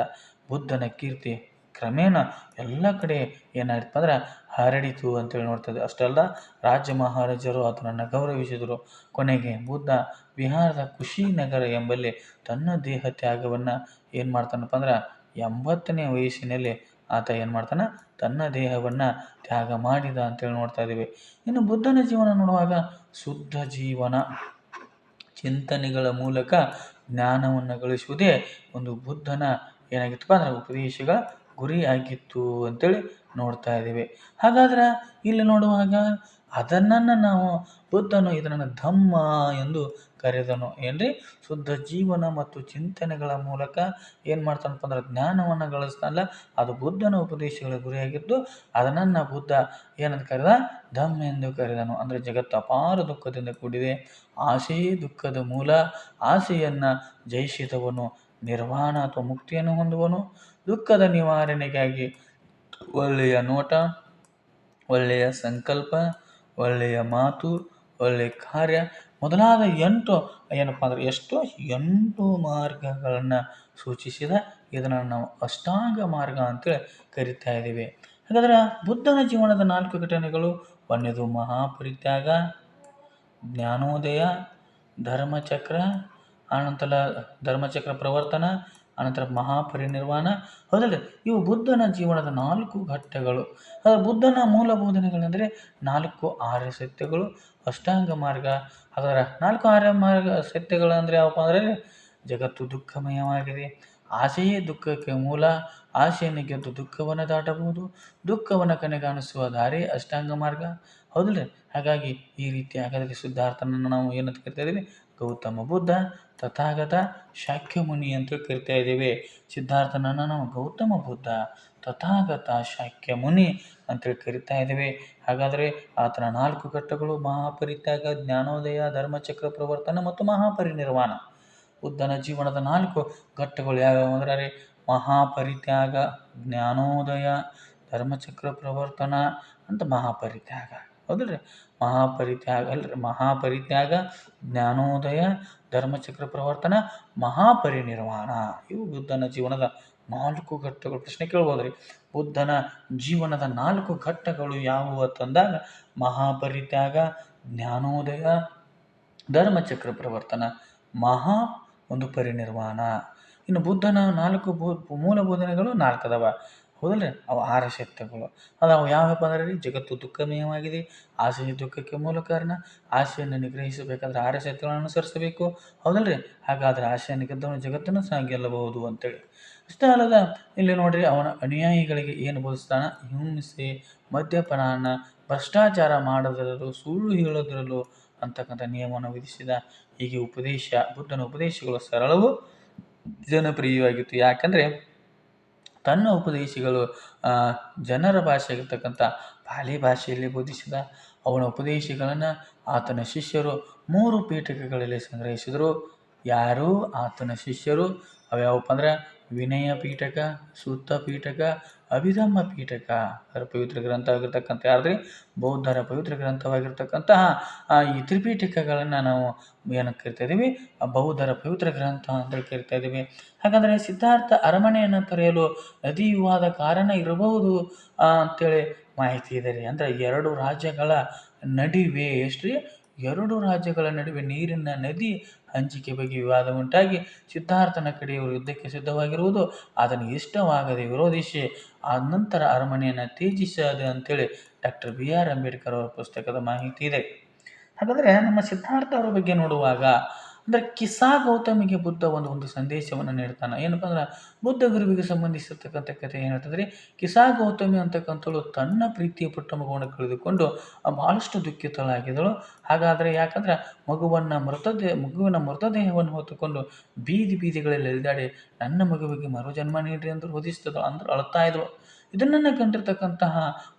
ಬುದ್ಧನ ಕೀರ್ತಿ ಕ್ರಮೇಣ ಎಲ್ಲ ಕಡೆ ಏನಾಯ್ತಪ್ಪ ಅಂದ್ರೆ ಹರಡಿತು ಅಂತೇಳಿ ನೋಡ್ತದೆ ಅಷ್ಟಲ್ಲ ರಾಜ್ಯ ಮಹಾರಾಜರು ಆತನನ್ನು ಗೌರವಿಸಿದರು. ಕೊನೆಗೆ ಬುದ್ಧ ಬಿಹಾರದ ಕುಶಿನಗರ ಎಂಬಲ್ಲಿ ತನ್ನ ದೇಹ ತ್ಯಾಗವನ್ನು ಏನು ಮಾಡ್ತಾನಪ್ಪ ಅಂದ್ರೆ ಎಂಬತ್ತನೇ ವಯಸ್ಸಿನಲ್ಲಿ ಆತ ಏನು ಮಾಡ್ತಾನೆ ತನ್ನ ದೇಹವನ್ನು ತ್ಯಾಗ ಮಾಡಿದ ಅಂತೇಳಿ ನೋಡ್ತಾ ಇದ್ದೀವಿ. ಇನ್ನು ಬುದ್ಧನ ಜೀವನ ನೋಡುವಾಗ ಶುದ್ಧ ಜೀವನ ಚಿಂತನೆಗಳ ಮೂಲಕ ಜ್ಞಾನವನ್ನು ಗಳಿಸುವುದೇ ಒಂದು ಬುದ್ಧನ ಏನಾಗಿತ್ತಪ್ಪ ಅಂದ್ರೆ ಉಪದೇಶಗಳ ಗುರಿಯಾಗಿತ್ತು ಅಂತೇಳಿ ನೋಡ್ತಾ ಇದ್ದೀವಿ. ಹಾಗಾದ್ರೆ ಇಲ್ಲಿ ನೋಡುವಾಗ ಅದನ್ನು ನಾವು ಬುದ್ಧನು ಇದನ್ನು ಧಮ್ಮ ಎಂದು ಕರೆದನು. ಏನ್ರಿ? ಶುದ್ಧ ಜೀವನ ಮತ್ತು ಚಿಂತನೆಗಳ ಮೂಲಕ ಏನು ಮಾಡ್ತಾನಪ್ಪ ಅಂದ್ರೆ ಜ್ಞಾನವನ್ನು ಗಳಿಸ್ತಾನಲ್ಲ, ಅದು ಬುದ್ಧನ ಉಪದೇಶಗಳ ಗುರಿಯಾಗಿದ್ದು ಅದನ್ನು ಬುದ್ಧ ಏನಂತ ಕರೆದ? ಧಮ್ಮ ಎಂದು ಕರೆದನು. ಅಂದರೆ ಜಗತ್ತು ಅಪಾರ ದುಃಖದಿಂದ ಕೂಡಿದೆ. ಆಸೆಯೇ ದುಃಖದ ಮೂಲ ಆಸೆಯನ್ನು ಜಯಿಸಿದವನು ನಿರ್ವಾಣ ಅಥವಾ ಮುಕ್ತಿಯನ್ನು ಹೊಂದುವನು. ದುಃಖದ ನಿವಾರಣೆಗಾಗಿ ಒಳ್ಳೆಯ ನೋಟ, ಒಳ್ಳೆಯ ಸಂಕಲ್ಪ, ಒಳ್ಳೆಯ ಮಾತು ಒಳ್ಳೆಯ ಕಾರ್ಯ ಮೊದಲಾದ ಎಂಟು, ಏನಪ್ಪ ಅಂದ್ರೆ ಎಷ್ಟು ಎಂಟು ಮಾರ್ಗಗಳನ್ನು ಸೂಚಿಸಿದ ಇದನ್ನು ನಾವು ಅಷ್ಟಾಂಗ ಮಾರ್ಗ ಅಂತೇಳಿ ಕರಿತಾ ಇದ್ದೀವಿ ಹಾಗಾದ್ರೆ ಬುದ್ಧನ ಜೀವನದ ನಾಲ್ಕು ಘಟನೆಗಳು ಒಂದನೇದು ಮಹಾಪರಿತ್ಯಾಗ, ಜ್ಞಾನೋದಯ, ಧರ್ಮಚಕ್ರ ಆನಂತರ ಧರ್ಮಚಕ್ರ ಪ್ರವರ್ತನ, ಆನಂತರ ಮಹಾಪರಿನಿರ್ವಾಣ. ಹೌದಲ್ಲ ಇವು ಬುದ್ಧನ ಜೀವನದ ನಾಲ್ಕು ಘಟ್ಟಗಳು. ಬುದ್ಧನ ಮೂಲ ಬೋಧನೆಗಳೆಂದರೆ ನಾಲ್ಕು ಆರ್ಯ ಸತ್ಯಗಳು. ಅಷ್ಟಾಂಗ ಮಾರ್ಗ. ಅದರ ನಾಲ್ಕು ಆರ್ಯ ಮಾರ್ಗ ಸತ್ಯಗಳು ಅಂದರೆ ಯಾವಪ್ಪ ಅಂದರೆ ಜಗತ್ತು ದುಃಖಮಯವಾಗಿದೆ. ಆಸೆಯೇ ದುಃಖಕ್ಕೆ ಮೂಲ. ಆಸೆಯನ್ನು ಗೆದ್ದು ದುಃಖವನ್ನು ದಾಟಬಹುದು. ದುಃಖವನ್ನು ಕನೆಗಾಣಿಸುವ ದಾರಿ ಅಷ್ಟಾಂಗ ಮಾರ್ಗ. ಹೌದಲ್ಲ ಹಾಗಾಗಿ ಈ ರೀತಿ ಹಾಗಾದರೆ ಸಿದ್ಧಾರ್ಥನನ್ನು ನಾವು ಏನಂತ ಕರಿತಾ ಇದ್ದೀವಿ ಗೌತಮ ಬುದ್ಧ ತಥಾಗತ ಶಾಕ್ಯಮುನಿ ಅಂತ ಕರಿತಾ ಇದ್ದೀವಿ ಸಿದ್ಧಾರ್ಥನನ್ನು ನಾವು ಗೌತಮ ಬುದ್ಧ ತಥಾಗತ ಶಾಕ್ಯಮುನಿ ಅಂತೇಳಿ ಕರಿತಾ ಇದ್ದೀವಿ ಹಾಗಾದರೆ ಆತನ ನಾಲ್ಕು ಘಟ್ಟಗಳು ಮಹಾಪರಿತ್ಯಾಗ, ಜ್ಞಾನೋದಯ, ಧರ್ಮಚಕ್ರ ಪ್ರವರ್ತನ ಮತ್ತು ಮಹಾಪರಿನಿರ್ವಾಣ. ಬುದ್ಧನ ಜೀವನದ ನಾಲ್ಕು ಘಟ್ಟಗಳು ಯಾವ್ಯಾವ ಅಂದ್ರೆ ಮಹಾಪರಿತ್ಯಾಗ, ಜ್ಞಾನೋದಯ, ಧರ್ಮಚಕ್ರ ಪ್ರವರ್ತನ ಅಂತ ಮಹಾಪರಿತ್ಯಾಗ. ಹೌದಲ್ರಿ? ಮಹಾಪರಿತ್ಯಾಗ, ಅಲ್ರಿ. ಮಹಾಪರಿತ್ಯಾಗ, ಜ್ಞಾನೋದಯ, ಧರ್ಮಚಕ್ರ ಪ್ರವರ್ತನ, ಮಹಾಪರಿನಿರ್ವಾಣ. ಇವು ಬುದ್ಧನ ಜೀವನದ ನಾಲ್ಕು ಘಟ್ಟಗಳು. ಪ್ರಶ್ನೆ ಕೇಳ್ಬೋದು ರೀ ಬುದ್ಧನ ಜೀವನದ ನಾಲ್ಕು ಘಟ್ಟಗಳು ಯಾವುವು ಅಂತಂದಾಗ ಮಹಾಪರಿತ್ಯಾಗ, ಜ್ಞಾನೋದಯ, ಧರ್ಮಚಕ್ರ ಪ್ರವರ್ತನ, ಮಹಾ ಒಂದು ಪರಿನಿರ್ವಾಣ. ಇನ್ನು ಬುದ್ಧನ ನಾಲ್ಕು ಬೋ ಮೂಲ ಬೋಧನೆಗಳು ನಾಲ್ಕು ಅದಾವ ಹೌದಲ್ರಿ? ಅವು ಆರ ಅದು ಅವು ಯಾವಪ್ಪ ಅಂದ್ರೆ ರೀ? ಜಗತ್ತು ದುಃಖಮಯವಾಗಿದೆ. ಆಸೆಯ ದುಃಖಕ್ಕೆ ಮೂಲ ಕಾರಣ. ಆಸೆಯನ್ನು ನಿಗ್ರಹಿಸಬೇಕಾದ್ರೆ ಆರ ಶಕ್ತಿಗಳನ್ನು ಅನುಸರಿಸಬೇಕು. ಹೌದಲ್ರಿ? ಹಾಗಾದ್ರೆ ಆಸೆಯನ್ನು ಗೆದ್ದವನು ಜಗತ್ತನ್ನು ಸಹ ಗೆಲ್ಲಬಹುದು ಅಂತೇಳಿ. ಅಷ್ಟೇ ಅಲ್ಲದ, ಇಲ್ಲಿ ನೋಡ್ರಿ ಅವನ ಅನುಯಾಯಿಗಳಿಗೆ ಏನು ಬೋಧಿಸ್ತಾನ? ಹಿಂಸೆ, ಮದ್ಯಪಾನ, ಭ್ರಷ್ಟಾಚಾರ ಮಾಡದಿರಲು, ಸುಳ್ಳು ಹೇಳದಿರಲು ಅಂತಕ್ಕಂಥ ನಿಯಮವನ್ನು ವಿಧಿಸಿದ ಹೀಗೆ ಉಪದೇಶ, ಬುದ್ಧನ ಉಪದೇಶಗಳು ಸರಳವು ಜನಪ್ರಿಯವಾಗಿತ್ತು. ಯಾಕಂದರೆ ತನ್ನ ಉಪದೇಶಗಳು ಜನರ ಭಾಷೆಯಾಗಿರ್ತಕ್ಕಂಥ ಪಾಲಿ ಭಾಷೆಯಲ್ಲಿ ಬೋಧಿಸಿದ ಅವನ ಉಪದೇಶಗಳನ್ನು ಆತನ ಶಿಷ್ಯರು ಮೂರು ಪೀಠಿಕೆಗಳಲ್ಲಿ ಸಂಗ್ರಹಿಸಿದರು. ಯಾರು? ಆತನ ಶಿಷ್ಯರು. ಅವ್ಯಾವಪ್ಪ ಅಂದ್ರೆ ವಿನಯ ಪೀಠಕ ಸೂತ್ತ ಪೀಠಕ ಅಭಿಧಮ್ಮ ಪೀಠಕ ಅದರ ಪವಿತ್ರ ಗ್ರಂಥ ಆಗಿರ್ತಕ್ಕಂಥ ಯಾರ್ದ್ರಿ ಬೌದ್ಧರ ಪವಿತ್ರ ಗ್ರಂಥವಾಗಿರ್ತಕ್ಕಂತಹ ಆ, ಈ ತ್ರಿಪೀಠಕಗಳನ್ನು ನಾವು ಏನಕ್ಕೆ ಕರಿತಾ ಇದ್ದೀವಿ ಆ ಬೌದ್ಧರ ಪವಿತ್ರ ಗ್ರಂಥ ಅಂತೇಳಿ ಕರಿತಾ ಇದ್ದೀವಿ ಹಾಗಾದರೆ ಸಿದ್ಧಾರ್ಥ ಅರಮನೆಯನ್ನು ತೊರೆಯಲು ವಿವಾದ ಕಾರಣ ಇರಬಹುದು ಅಂತೇಳಿ ಮಾಹಿತಿ ಇದೆ ರೀ ಅಂದರೆ ಎರಡು ರಾಜ್ಯಗಳ ನಡುವೆ ಎಷ್ಟು ರೀ ಎರಡು ರಾಜ್ಯಗಳ ನಡುವೆ ನೀರಿನ ನದಿ ಹಂಚಿಕೆ ಬಗ್ಗೆ ವಿವಾದ ಉಂಟಾಗಿ ಸಿದ್ಧಾರ್ಥನ ಕಡೆಯವರು ಯುದ್ಧಕ್ಕೆ ಸಿದ್ಧವಾಗಿರುವುದು ಅದನ್ನು ಇಷ್ಟವಾಗದೆ ವಿರೋಧಿಸಿ ಆ ನಂತರ ಅರಮನೆಯನ್ನು ತ್ಯಜಿಸದೆ ಅಂತೇಳಿ ಡಾಕ್ಟರ್ ಬಿ ಆರ್ ಅಂಬೇಡ್ಕರ್ ಅವರ ಪುಸ್ತಕದ ಮಾಹಿತಿ ಇದೆ. ಹಾಗಾದರೆ ನಮ್ಮ ಸಿದ್ಧಾರ್ಥ ಅವರ ಬಗ್ಗೆ ನೋಡುವಾಗ ಅಂದರೆ ಕಿಸಾ ಗೌತಮಿಗೆ ಬುದ್ಧ ಒಂದು ಒಂದು ಸಂದೇಶವನ್ನು ನೀಡ್ತಾನೆ. ಏನಪ್ಪ ಅಂದ್ರೆ ಬುದ್ಧ ಗುರುವಿಗೆ ಸಂಬಂಧಿಸಿರ್ತಕ್ಕಂಥ ಕಥೆ ಏನು ಹೇಳ್ತಂದ್ರೆ ಕಿಸಾ ಗೌತಮಿ ಅಂತಕ್ಕಂಥಳು ತನ್ನ ಪ್ರೀತಿಯ ಪುಟ್ಟ ಮಗುವನ್ನು ಕಳೆದುಕೊಂಡು ಭಾಳಷ್ಟು ದುಃಖಿತಳಾಗಿದ್ದಳು. ಹಾಗಾದರೆ ಯಾಕಂದ್ರೆ ಮಗುವನ್ನು ಮೃತದೇಹ ಮಗುವಿನ ಮೃತದೇಹವನ್ನು ಹೊತ್ತುಕೊಂಡು ಬೀದಿ ಬೀದಿಗಳಲ್ಲಿ ಎಳಿದಾಡಿ ನನ್ನ ಮಗುವಿಗೆ ಮರುಜನ್ಮ ನೀಡ್ರಿ ಅಂತ ರೋಧಿಸ್ತದಳು ಅಂದ್ರೆ ಅಳ್ತಾ ಇದ್ಳು. ಇದನ್ನು ಕಂಡಿರ್ತಕ್ಕಂತಹ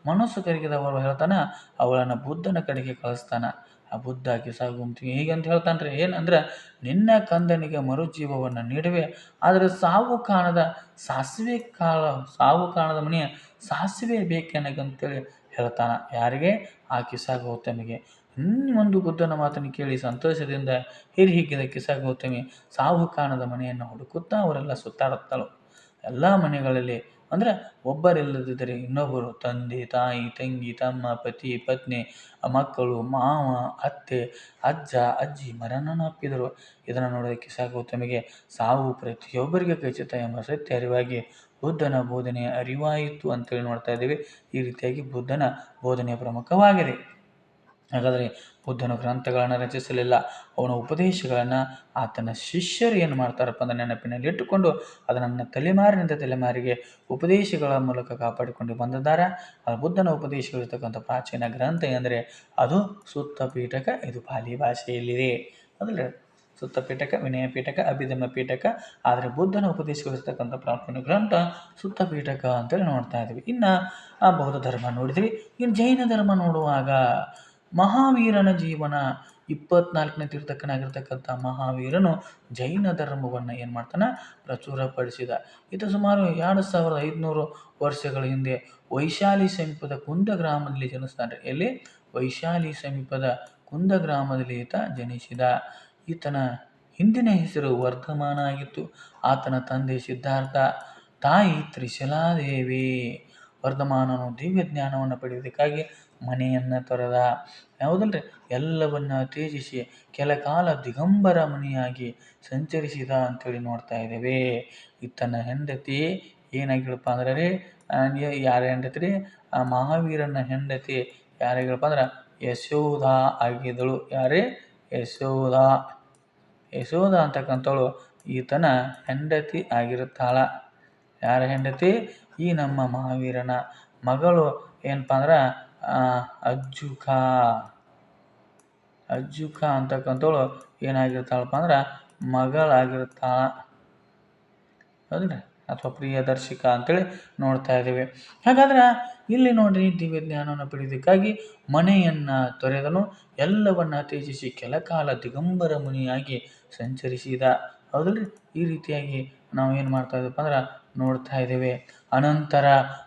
ಮನಸ್ಸು ಕರಿಗಿದವರು ಹೇಳ್ತಾನೆ, ಅವಳನ್ನು ಬುದ್ಧನ ಕಡೆಗೆ ಕಳಿಸ್ತಾನ. ಆ ಬುದ್ಧ ಹೀಗೆ ಹೀಗಂತ ಹೇಳ್ತಾನ್ರಿ ಏನಂದ್ರೆ ನಿನ್ನ ಕಂದನಿಗೆ ಮರುಜೀವವನ್ನು ನೀಡುವೆ, ಆದರೆ ಸಾವು ಕಾಣದ ಸಾಸಿವೆ ಕಾಳ, ಸಾವು ಕಾಣದ ಮನೆಯ ಸಾಸಿವೆ ಬೇಕೆನಗಂತೇಳಿ ಹೇಳ್ತಾನ. ಯಾರಿಗೆ? ಆ ಕಿಸಾ ಗೌತಮಿಗೆ ಒಂದು ಬುದ್ಧನ ಮಾತನ್ನು ಕೇಳಿ ಸಂತೋಷದಿಂದ ಹಿರಿ ಹಿಗ್ಗಿದ ಕಿಸಾ ಗೌತಮಿ ಸಾವು ಕಾಣದ ಮನೆಯನ್ನು ಹುಡುಕುತ್ತಾ ಅವರೆಲ್ಲ ಸುತ್ತಾಡುತ್ತಾಳು. ಎಲ್ಲ ಮನೆಗಳಲ್ಲಿ ಅಂದರೆ ಒಬ್ಬರಿಲ್ಲದಿದ್ದರೆ ಇನ್ನೊಬ್ಬರು ತಂದೆ, ತಾಯಿ, ತಂಗಿ, ತಮ್ಮ ಪತಿ, ಪತ್ನಿ, ಮಕ್ಕಳು, ಮಾವ, ಅತ್ತೆ, ಅಜ್ಜ, ಅಜ್ಜಿ ಮರಣನಪ್ಪಿದರು ಇದನ್ನು ನೋಡೋದಕ್ಕೆ ಸಾಕು ತಮಗೆ. ಸಾವು ಪ್ರತಿಯೊಬ್ಬರಿಗೆ ಖಚಿತ ಎಂಬ ಸತ್ಯ ಅರಿವಾಗಿ ಬುದ್ಧನ ಬೋಧನೆಯ ಅರಿವಾಯಿತು ಅಂತೇಳಿ ನೋಡ್ತಾ ಇದ್ದೀವಿ. ಈ ರೀತಿಯಾಗಿ ಬುದ್ಧನ ಬೋಧನೆ ಪ್ರಮುಖವಾಗಿದೆ. ಹಾಗಾದರೆ ಬುದ್ಧನು ಗ್ರಂಥಗಳನ್ನು ರಚಿಸಲಿಲ್ಲ. ಅವನ ಉಪದೇಶಗಳನ್ನು ಆತನ ಶಿಷ್ಯರು ಏನು ಮಾಡ್ತಾರಪ್ಪ ಅಂದರೆ ನೆನಪಿನಲ್ಲಿ ಇಟ್ಟುಕೊಂಡು ಅದನ್ನು ತಲೆಮಾರಿನಿಂದ ತಲೆಮಾರಿಗೆ ಉಪದೇಶಗಳ ಮೂಲಕ ಕಾಪಾಡಿಕೊಂಡು ಬಂದಿದ್ದಾರೆ. ಆ ಬುದ್ಧನ ಉಪದೇಶಗಳಿರ್ತಕ್ಕಂಥ ಪ್ರಾಚೀನ ಗ್ರಂಥ ಎಂದರೆ ಅದು ಸುತ್ತ ಪೀಠಕ, ಇದು ಪಾಲಿ ಭಾಷೆಯಲ್ಲಿದೆ. ಅದಲ್ಲ ಸುತ್ತ ಪೀಠಕ, ವಿನಯ ಪೀಠಕ ಅಭಿಧಮ ಪೀಠಕ, ಆದರೆ ಬುದ್ಧನ ಉಪದೇಶಗಳಿರ್ತಕ್ಕಂಥ ಪ್ರಾಚೀನ ಗ್ರಂಥ ಸುತ್ತ ಪೀಠಕ ಅಂತೇಳಿ ನೋಡ್ತಾ ಇದ್ದೀವಿ ಇನ್ನು ಆ ಬೌದ್ಧ ಧರ್ಮ ನೋಡಿದ್ವಿ. ಇನ್ನು ಜೈನ ಧರ್ಮ ನೋಡುವಾಗ ಮಹಾವೀರನ ಜೀವನ ಇಪ್ಪತ್ನಾಲ್ಕನೇ ತೀರ್ಥಕನಾಗಿರ್ತಕ್ಕಂಥ ಮಹಾವೀರನು ಜೈನ ಧರ್ಮವನ್ನು ಏನು ಮಾಡ್ತಾನೆ ಪ್ರಚುರಪಡಿಸಿದ. ಈತ ಸುಮಾರು ಎರಡು ಸಾವಿರದ ಐದುನೂರು ವರ್ಷಗಳ ಹಿಂದೆ ವೈಶಾಲಿ ಸಮೀಪದ ಕುಂದ ಗ್ರಾಮದಲ್ಲಿ ಜನಿಸ್ತಾನೆ. ಎಲ್ಲಿ? ವೈಶಾಲಿ ಸಮೀಪದ ಕುಂದ ಗ್ರಾಮದಲ್ಲಿ ಈತ ಜನಿಸಿದ. ಈತನ ಹಿಂದಿನ ಹೆಸರು ವರ್ಧಮಾನ ಆಗಿತ್ತು. ಆತನ ತಂದೆ ಸಿದ್ಧಾರ್ಥ, ತಾಯಿ ತ್ರಿಶಲಾದೇವಿ. ವರ್ಧಮಾನನು ದಿವ್ಯ ಜ್ಞಾನವನ್ನು ಪಡೆಯುವುದಕ್ಕಾಗಿ ಮನೆಯನ್ನು ತೊರೆದ. ಯಾವುದಲ್ರಿ ಎಲ್ಲವನ್ನ ತ್ಯಜಿಸಿ ಕೆಲ ಕಾಲ ದಿಗಂಬರ ಮುನಿಯಾಗಿ ಸಂಚರಿಸಿದ ಅಂತೇಳಿ ನೋಡ್ತಾ ಇದ್ದೇವೆ. ಈತನ ಹೆಂಡತಿ ಏನಾಗಿಳಪ್ಪ ಅಂದ್ರೆ ರೀ ಯಾರ ಹೆಂಡತಿ ರೀ ಆ ಮಹಾವೀರನ ಹೆಂಡತಿ ಯಾರಾಗಿಳಪ್ಪ ಅಂದ್ರೆ, ಯಶೋಧ ಆಗಿದ್ದಳು. ಯಾರೇ? ಯಶೋಧ. ಯಶೋಧ ಅಂತಕ್ಕಂಥವಳು ಈತನ ಹೆಂಡತಿ ಆಗಿರುತ್ತಾಳ. ಯಾರ ಹೆಂಡತಿ? ಈ ನಮ್ಮ ಮಹಾವೀರನ ಮಗಳು ಏನಪ್ಪ ಅಂದ್ರೆ ಅಜ್ಜುಕ. ಅಜ್ಜುಕ ಅಂತಕ್ಕಂಥವಳು ಏನಾಗಿರ್ತಾಳಪ್ಪ ಅಂದ್ರೆ, ಮಗಳಾಗಿರ್ತಾಳ. ಹೌದಿಲ್ಲ ಅಥವಾ ಪ್ರಿಯದರ್ಶಿಕ ಅಂತೇಳಿ ನೋಡ್ತಾ ಇದ್ದೀವಿ. ಹಾಗಾದ್ರೆ ಇಲ್ಲಿ ನೋಡ್ರಿ ದಿವ್ಯ ಜ್ಞಾನವನ್ನು ಪಡೆಯೋದಕ್ಕಾಗಿ ಮನೆಯನ್ನು ತೊರೆದನು. ಎಲ್ಲವನ್ನ ತ್ಯಜಿಸಿ ಕೆಲ ಕಾಲ ದಿಗಂಬರ ಮುನಿಯಾಗಿ ಸಂಚರಿಸಿದ. ಹೌದಲ್ರಿ ಈ ರೀತಿಯಾಗಿ ನಾವು ಏನು ಮಾಡ್ತಾ ಇದ್ದೀವಪ್ಪ ಅಂದ್ರೆ ನೋಡ್ತಾ ಇದ್ದೇವೆ. ಅನಂತರ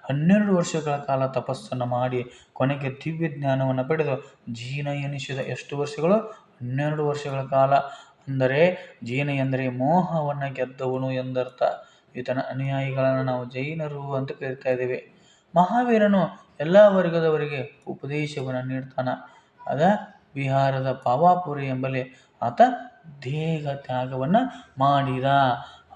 ಹನ್ನೆರಡು ವರ್ಷಗಳ ಕಾಲ ತಪಸ್ಸನ್ನು ಮಾಡಿ ಕೊನೆಗೆ ದಿವ್ಯ ಜ್ಞಾನವನ್ನು ಪಡೆದು ಜೀನ ಎನಿಸಿದ ಎಷ್ಟು ವರ್ಷಗಳು? ಹನ್ನೆರಡು ವರ್ಷಗಳ ಕಾಲ. ಅಂದರೆ ಜೀನ ಎಂದರೆ ಮೋಹವನ್ನು ಗೆದ್ದವನು ಎಂದರ್ಥ. ಈತನ ಅನುಯಾಯಿಗಳನ್ನು ನಾವು ಜೈನರು ಅಂತ ಕರಿತಾ ಇದ್ದೇವೆ. ಮಹಾವೀರನು ಎಲ್ಲ ವರ್ಗದವರಿಗೆ ಉಪದೇಶವನ್ನು ನೀಡ್ತಾನೆ. ಅದ ಬಿಹಾರದ ಪಾವಾಪುರಿ ಎಂಬಲ್ಲಿ ಆತ ದೇಹ ತ್ಯಾಗವನ್ನು ಮಾಡಿದ.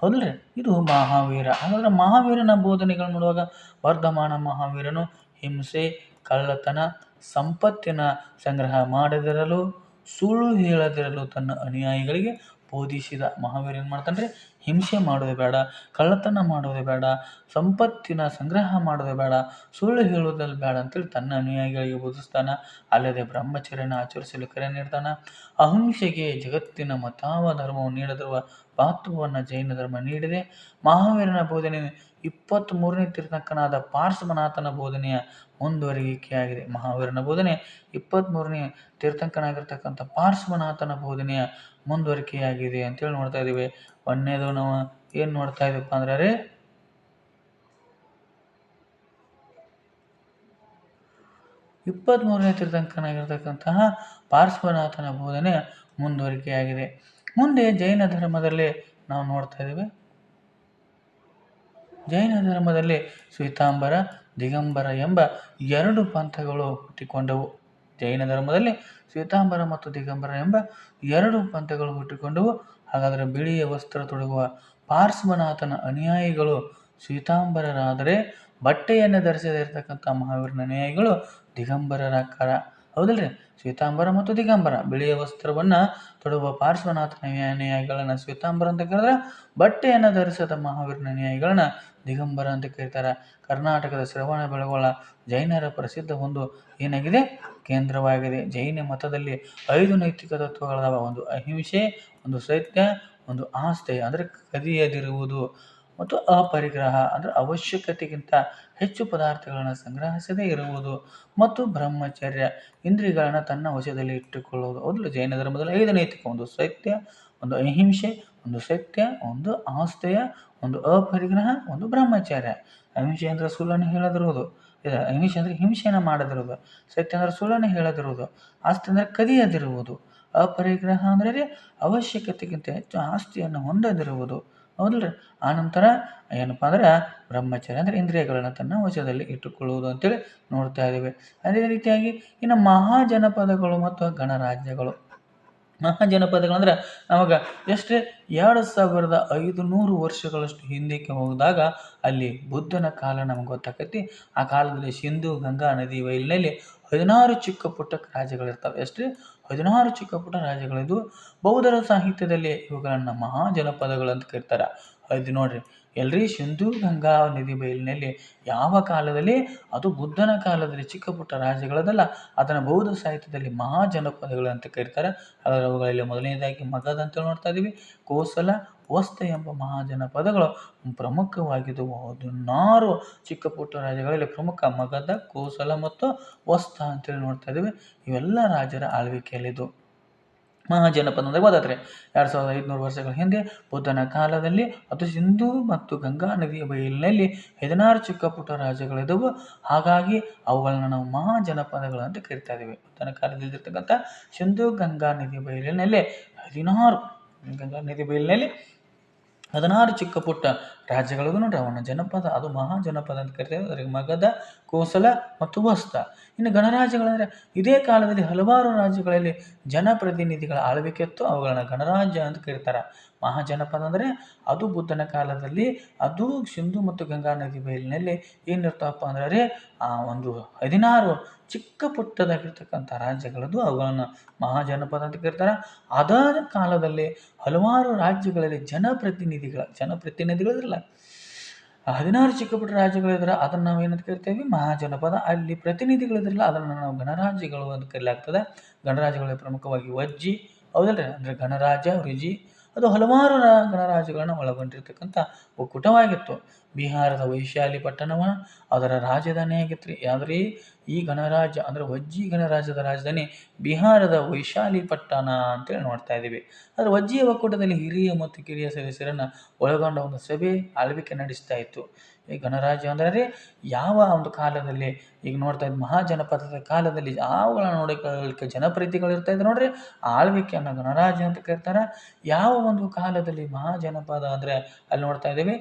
ಹೌದಲ್ರಿ? ಇದು ಮಹಾವೀರ. ಹಾಗಾದ್ರೆ ಮಹಾವೀರನ ಬೋಧನೆಗಳನ್ನು ನೋಡುವಾಗ ವರ್ಧಮಾನ ಮಹಾವೀರನು ಹಿಂಸೆ, ಕಳ್ಳತನ, ಸಂಪತ್ತಿನ ಸಂಗ್ರಹ ಮಾಡದಿರಲು, ಸುಳ್ಳು ಹೇಳದಿರಲು ತನ್ನ ಅನುಯಾಯಿಗಳಿಗೆ ಬೋಧಿಸಿದ ಮಹಾವೀರ ಏನು ಮಾಡ್ತಾನೆ ಹಿಂಸೆ ಮಾಡೋದು ಬೇಡ, ಕಳ್ಳತನ ಮಾಡೋದು ಬೇಡ, ಸಂಪತ್ತಿನ ಸಂಗ್ರಹ ಮಾಡೋದು ಬೇಡ, ಸುಳ್ಳು ಹೇಳುವುದಲ್ಲಿ ಬೇಡ ಅಂತೇಳಿ ತನ್ನ ಅನುಯಾಯಿಗಳಿಗೆ ಬೋಧಿಸ್ತಾನ. ಅಲ್ಲದೆ ಬ್ರಹ್ಮಚರ್ಯನ ಆಚರಿಸಲು ಕರೆ ನೀಡ್ತಾನ. ಅಹಿಂಸೆಗೆ ಜಗತ್ತಿನ ಮತಾವ ಧರ್ಮವನ್ನು ನೀಡದಿರುವ ಮಹತ್ವವನ್ನು ಜೈನ ಧರ್ಮ ನೀಡಿದೆ. ಮಹಾವೀರನ ಬೋಧನೆ ಇಪ್ಪತ್ತ್ ಮೂರನೇ ತೀರ್ಥಂಕನಾದ ಪಾರ್ಶ್ವನಾಥನ ಬೋಧನೆಯ ಮುಂದುವರಿಕೆಯಾಗಿದೆ ಮಹಾವೀರನ ಬೋಧನೆ ಇಪ್ಪತ್ತ್ಮೂರನೇ ತೀರ್ಥಂಕನಾಗಿರ್ತಕ್ಕಂಥ ಪಾರ್ಶ್ವನಾಥನ ಬೋಧನೆಯ ಮುಂದುವರಿಕೆಯಾಗಿದೆ ಅಂತೇಳಿ ನೋಡ್ತಾ ಇದ್ದೀವಿ. ಒಂದನೇದು ನಾವು ಏನು ನೋಡ್ತಾ ಇದ್ದೀವಪ್ಪ ಅಂದ್ರೆ ರೀ ಇಪ್ಪತ್ತ್ಮೂರನೇ ತೀರ್ಥಂಕನಾಗಿರ್ತಕ್ಕಂತಹ ಪಾರ್ಶ್ವನಾಥನ ಬೋಧನೆ ಮುಂದುವರಿಕೆಯಾಗಿದೆ. ಮುಂದೆ ಜೈನ ಧರ್ಮದಲ್ಲಿ ನಾವು ನೋಡ್ತಾ ಇದ್ದೀವಿ. ಜೈನ ಧರ್ಮದಲ್ಲಿ ಶ್ವೇತಾಂಬರ, ದಿಗಂಬರ ಎಂಬ ಎರಡು ಪಂಥಗಳು ಹುಟ್ಟಿಕೊಂಡವು. ಜೈನ ಧರ್ಮದಲ್ಲಿ ಶ್ವೇತಾಂಬರ ಮತ್ತು ದಿಗಂಬರ ಎಂಬ ಎರಡು ಪಂಥಗಳು ಹುಟ್ಟಿಕೊಂಡವು. ಹಾಗಾದರೆ ಬಿಳಿಯ ವಸ್ತ್ರ ತೊಡಗುವ ಪಾರ್ಶ್ವನಾಥನ ಅನುಯಾಯಿಗಳು ಶ್ವೇತಾಂಬರರಾದರೆ ಬಟ್ಟೆಯನ್ನು ಧರಿಸದೇ ಇರತಕ್ಕಂಥ ಮಹಾವೀರನ ಅನುಯಾಯಿಗಳು ದಿಗಂಬರರಾಕಾರ ಹೌದಲ್ರಿ? ಶ್ವೇತಾಂಬರ ಮತ್ತು ದಿಗಂಬರ ಬಿಳಿಯ ವಸ್ತ್ರವನ್ನು ತೊಡುವ ಪಾರ್ಶ್ವನಾಥನ ಅನುಯಾಯಿಗಳನ್ನ ಶ್ವೇತಾಂಬರ ಅಂತ ಕರೆದ್ರೆ, ಬಟ್ಟೆಯನ್ನು ಧರಿಸದ ಮಹಾವೀರನ ಅನುಯಾಯಿಗಳನ್ನ ದಿಗಂಬರ ಅಂತ ಕರೀತಾರೆ. ಕರ್ನಾಟಕದ ಶ್ರವಣ ಬೆಳಗೊಳ ಜೈನರ ಪ್ರಸಿದ್ಧ ಒಂದು ಏನಾಗಿದೆ? ಕೇಂದ್ರವಾಗಿದೆ. ಜೈನ ಮತದಲ್ಲಿ ಐದು ನೈತಿಕ ತತ್ವಗಳದಾವ. ಒಂದು ಅಹಿಂಸೆ, ಒಂದು ಸತ್ಯ, ಒಂದು ಆಸ್ತೆ ಅಂದರೆ ಕದಿಯದಿರುವುದು. ಮತ್ತು ಅಪರಿಗ್ರಹ, ಅಂದರೆ ಅವಶ್ಯಕತೆಗಿಂತ ಹೆಚ್ಚು ಪದಾರ್ಥಗಳನ್ನು ಸಂಗ್ರಹಿಸದೇ ಇರುವುದು ಮತ್ತು ಬ್ರಹ್ಮಚರ್ಯ, ಇಂದ್ರಿಯಗಳನ್ನು ತನ್ನ ವಶದಲ್ಲಿ ಇಟ್ಟುಕೊಳ್ಳುವುದು. ಮೊದಲು ಜೈನ ಧರ್ಮದಲ್ಲಿ ಐದು ನೈತಿಕ ಒಂದು ಸತ್ಯ, ಒಂದು ಅಹಿಂಸೆ, ಒಂದು ಸತ್ಯ, ಒಂದು ಆಸ್ತೆಯ ಒಂದು ಅಪರಿಗ್ರಹ, ಒಂದು ಬ್ರಹ್ಮಚಾರ್ಯ. ಅಹಿಂಸೆ ಅಂದರೆ ಸುಳ್ಳನ್ನು ಹೇಳದಿರುವುದು. ಇದು ಅಹಿಂಸೆ ಅಂದರೆ ಹಿಂಸೆಯನ್ನು ಮಾಡದಿರುವುದು. ಸತ್ಯ ಅಂದರೆ ಸುಳ್ಳನ್ನು ಹೇಳದಿರುವುದು. ಆಸ್ತಿ ಅಂದರೆ ಕದಿಯದಿರುವುದು. ಅಪರಿಗ್ರಹ ಅಂದರೆ ಅವಶ್ಯಕತೆಗಿಂತ ಹೆಚ್ಚು ಆಸ್ತಿಯನ್ನು ಹೊಂದದಿರುವುದು. ಹೌದಲ್ರಿ? ನಂತರ ಏನಪ್ಪ ಅಂದ್ರೆ ಬ್ರಹ್ಮಚರ್ಯ ಅಂದರೆ ಇಂದ್ರಿಯಗಳನ್ನು ತನ್ನ ವಶದಲ್ಲಿ ಇಟ್ಟುಕೊಳ್ಳುವುದು ಅಂತೇಳಿ ನೋಡ್ತಾ ಇದ್ದೀವಿ. ಅದೇ ರೀತಿಯಾಗಿ ಇನ್ನು ಮಹಾಜನಪದಗಳು ಮತ್ತು ಗಣರಾಜ್ಯಗಳು. ಮಹಾಜನಪದಗಳಂದ್ರೆ ನಮಗೆ ಎಷ್ಟೇ ಎರಡು ಸಾವಿರದ ಐದು ನೂರು ವರ್ಷಗಳಷ್ಟು ಹಿಂದಕ್ಕೆ ಹೋದಾಗ ಅಲ್ಲಿ ಬುದ್ಧನ ಕಾಲ ನಮಗೆ ಗೊತ್ತಾಕೈತಿ. ಆ ಕಾಲದಲ್ಲಿ ಸಿಂಧು ಗಂಗಾ ನದಿ ವೈಲ್ನಲ್ಲಿ ಹದಿನಾರು ಚಿಕ್ಕ ಪುಟ್ಟ ರಾಜ್ಯಗಳಿರ್ತವೆ. ಎಷ್ಟೇ ಹದಿನಾರು ಚಿಕ್ಕ ಪುಟ್ಟ ರಾಜ್ಯಗಳಿದ್ದು ಬೌದ್ಧರ ಸಾಹಿತ್ಯದಲ್ಲಿ ಇವುಗಳನ್ನು ಮಹಾಜನಪದಗಳು ಅಂತ ಕರೀತಾರೆ. ಅದು ನೋಡ್ರಿ ಎಲ್ರಿ ಸಿಂಧೂ ಗಂಗಾ ನದಿ ಬಯಲಿನಲ್ಲಿ ಯಾವ ಕಾಲದಲ್ಲಿ? ಅದು ಬುದ್ಧನ ಕಾಲದಲ್ಲಿ ಚಿಕ್ಕ ಪುಟ್ಟ ರಾಜ್ಯಗಳದಲ್ಲ ಅದನ್ನು ಬೌದ್ಧ ಸಾಹಿತ್ಯದಲ್ಲಿ ಮಹಾಜನಪದಗಳು ಅಂತ ಕರೀತಾರೆ. ಅದರ ಅವುಗಳಲ್ಲಿ ಮೊದಲನೇದಾಗಿ ಮಗಧ ಅಂತ ನೋಡ್ತಾ ಇದ್ದೀವಿ ಕೋಸಲ ವಸ್ತ ಎಂಬ ಮಹಾಜನಪದಗಳು ಪ್ರಮುಖವಾಗಿದ್ದು, ಹದಿನಾರು ಚಿಕ್ಕ ಪುಟ್ಟ ರಾಜ್ಯಗಳಲ್ಲಿ ಪ್ರಮುಖ ಮಗಧ ಕೋಸಲ ಮತ್ತು ವಸ್ತ ಅಂತೇಳಿ ನೋಡ್ತಾ ಇದ್ದೀವಿ ಇವೆಲ್ಲ ರಾಜರ ಆಳ್ವಿಕೆಯಲ್ಲಿದ್ದು. ಮಹಾಜನಪದ ಅಂದರೆ ಗೊತ್ತಾತ್ರಿ ಎರಡು ಸಾವಿರದ ಐದುನೂರು ವರ್ಷಗಳ ಹಿಂದೆ ಬುದ್ಧನ ಕಾಲದಲ್ಲಿ ಅದು ಸಿಂಧೂ ಮತ್ತು ಗಂಗಾ ನದಿಯ ಬಯಲಿನಲ್ಲಿ ಹದಿನಾರು ಚಿಕ್ಕ ಪುಟ್ಟ ರಾಜ್ಯಗಳಿದ್ದವು ಹಾಗಾಗಿ ಅವುಗಳನ್ನ ನಾವು ಮಹಾಜನಪದಗಳು ಅಂತ ಕರಿತಾ ಇದ್ದೀವಿ ಬುದ್ಧನ ಕಾಲದಲ್ಲಿ ಇರ್ತಕ್ಕಂಥ ಸಿಂಧೂ ಗಂಗಾ ನದಿಯ ಬಯಲಿನಲ್ಲಿ ಹದಿನಾರು ಗಂಗಾ ನದಿ ಬಯಲಿನಲ್ಲಿ ಹದಿನಾರು ಚಿಕ್ಕ ಪುಟ್ಟ ರಾಜ್ಯಗಳಿಗೂ ಅವನ ಜನಪದ, ಅದು ಮಹಾ ಜನಪದ ಅಂತ ಕರಿತೇವೆ ಅದರಿಗೆ ಮಗದ, ಕೋಸಲ ಮತ್ತು ವಸ್ತ. ಇನ್ನು ಗಣರಾಜ್ಯಗಳಂದರೆ, ಇದೇ ಕಾಲದಲ್ಲಿ ಹಲವಾರು ರಾಜ್ಯಗಳಲ್ಲಿ ಜನಪ್ರತಿನಿಧಿಗಳ ಆಳ್ವಿಕೆ ಇತ್ತು. ಅವುಗಳನ್ನ ಗಣರಾಜ್ಯ ಅಂತ ಕರೀತಾರೆ. ಮಹಾಜನಪದ ಅಂದರೆ ಅದು ಬುದ್ಧನ ಕಾಲದಲ್ಲಿ, ಅದು ಸಿಂಧು ಮತ್ತು ಗಂಗಾ ನದಿ ಬಯಲಿನಲ್ಲಿ ಏನಿರ್ತಾವಪ್ಪ ಅಂದರೆ ಆ ಒಂದು ಹದಿನಾರು ಚಿಕ್ಕ ಪುಟ್ಟದಾಗಿರ್ತಕ್ಕಂಥ ರಾಜ್ಯಗಳದ್ದು ಅವುಗಳನ್ನು ಮಹಾಜನಪದ ಅಂತ ಕರೀತಾರೆ. ಅದಾದ ಕಾಲದಲ್ಲಿ ಹಲವಾರು ರಾಜ್ಯಗಳಲ್ಲಿ ಜನಪ್ರತಿನಿಧಿಗಳ ಜನಪ್ರತಿನಿಧಿಗಳಿರಲ್ಲ ಇದ್ರಲ್ಲ ಹದಿನಾರು ಚಿಕ್ಕ ಪುಟ್ಟ ರಾಜ್ಯಗಳಿದ್ರೆ ಅದನ್ನು ನಾವು ಏನಂತ ಕರಿತೇವೆ? ಮಹಾಜನಪದ. ಅಲ್ಲಿ ಪ್ರತಿನಿಧಿಗಳಿದ್ರಲ್ಲ, ಅದನ್ನು ನಾವು ಗಣರಾಜ್ಯಗಳು ಅಂತ ಕರೆಯಲಾಗ್ತದೆ ಗಣರಾಜ್ಯಗಳಲ್ಲಿ ಪ್ರಮುಖವಾಗಿ ವಜ್ಜಿ, ಹೌದಲ್ರಿ? ಅಂದರೆ ಗಣರಾಜ್ಯ, ರುಜಿ ಅದು ಹಲವಾರು ಗಣರಾಜ್ಯಗಳನ್ನ ಒಳಗೊಂಡಿರ್ತಕ್ಕಂಥ ಒಕ್ಕೂಟವಾಗಿತ್ತು. ಬಿಹಾರದ ವೈಶಾಲಿ ಪಟ್ಟಣವ, ಅದರ ರಾಜಧಾನಿ ಆಗಿತ್ತು ರೀ ಯಾವ್ದ್ರಿ ಈ ಗಣರಾಜ್ಯ, ಅಂದರೆ ವಜ್ಜಿ ಗಣರಾಜ್ಯದ ರಾಜಧಾನಿ ಬಿಹಾರದ ವೈಶಾಲಿ ಪಟ್ಟಣ ಅಂತೇಳಿ ನೋಡ್ತಾ ಇದ್ದೀವಿ ಆದರೆ ವಜ್ಜಿಯ ಒಕ್ಕೂಟದಲ್ಲಿ ಹಿರಿಯ ಮತ್ತು ಕಿರಿಯ ಸದಸ್ಯರನ್ನು ಒಳಗೊಂಡ ಒಂದು ಸಭೆ ಆಳ್ವಿಕೆ ನಡೆಸ್ತಾ ಇತ್ತು. ಈ ಗಣರಾಜ್ಯ ಅಂದರೆ ಯಾವ ಒಂದು ಕಾಲದಲ್ಲಿ, ಈಗ ನೋಡ್ತಾ ಇದ್ದ ಮಹಾಜನಪದದ ಕಾಲದಲ್ಲಿ ಯಾವಗಳ ನೋಡಿಕೊಳ್ಳಲಿಕ್ಕೆ ಜನಪ್ರೀತಿಗಳು ಇರ್ತಾ ಇದ್ರು ನೋಡ್ರಿ. ಆಳ್ವಿಕೆಯನ್ನು ಗಣರಾಜ್ಯ ಅಂತ ಕರೀತಾರೆ. ಯಾವ ಒಂದು ಕಾಲದಲ್ಲಿ ಮಹಾಜನಪದ ಅಂದರೆ ಅಲ್ಲಿ ನೋಡ್ತಾ ಇದ್ದೀವಿ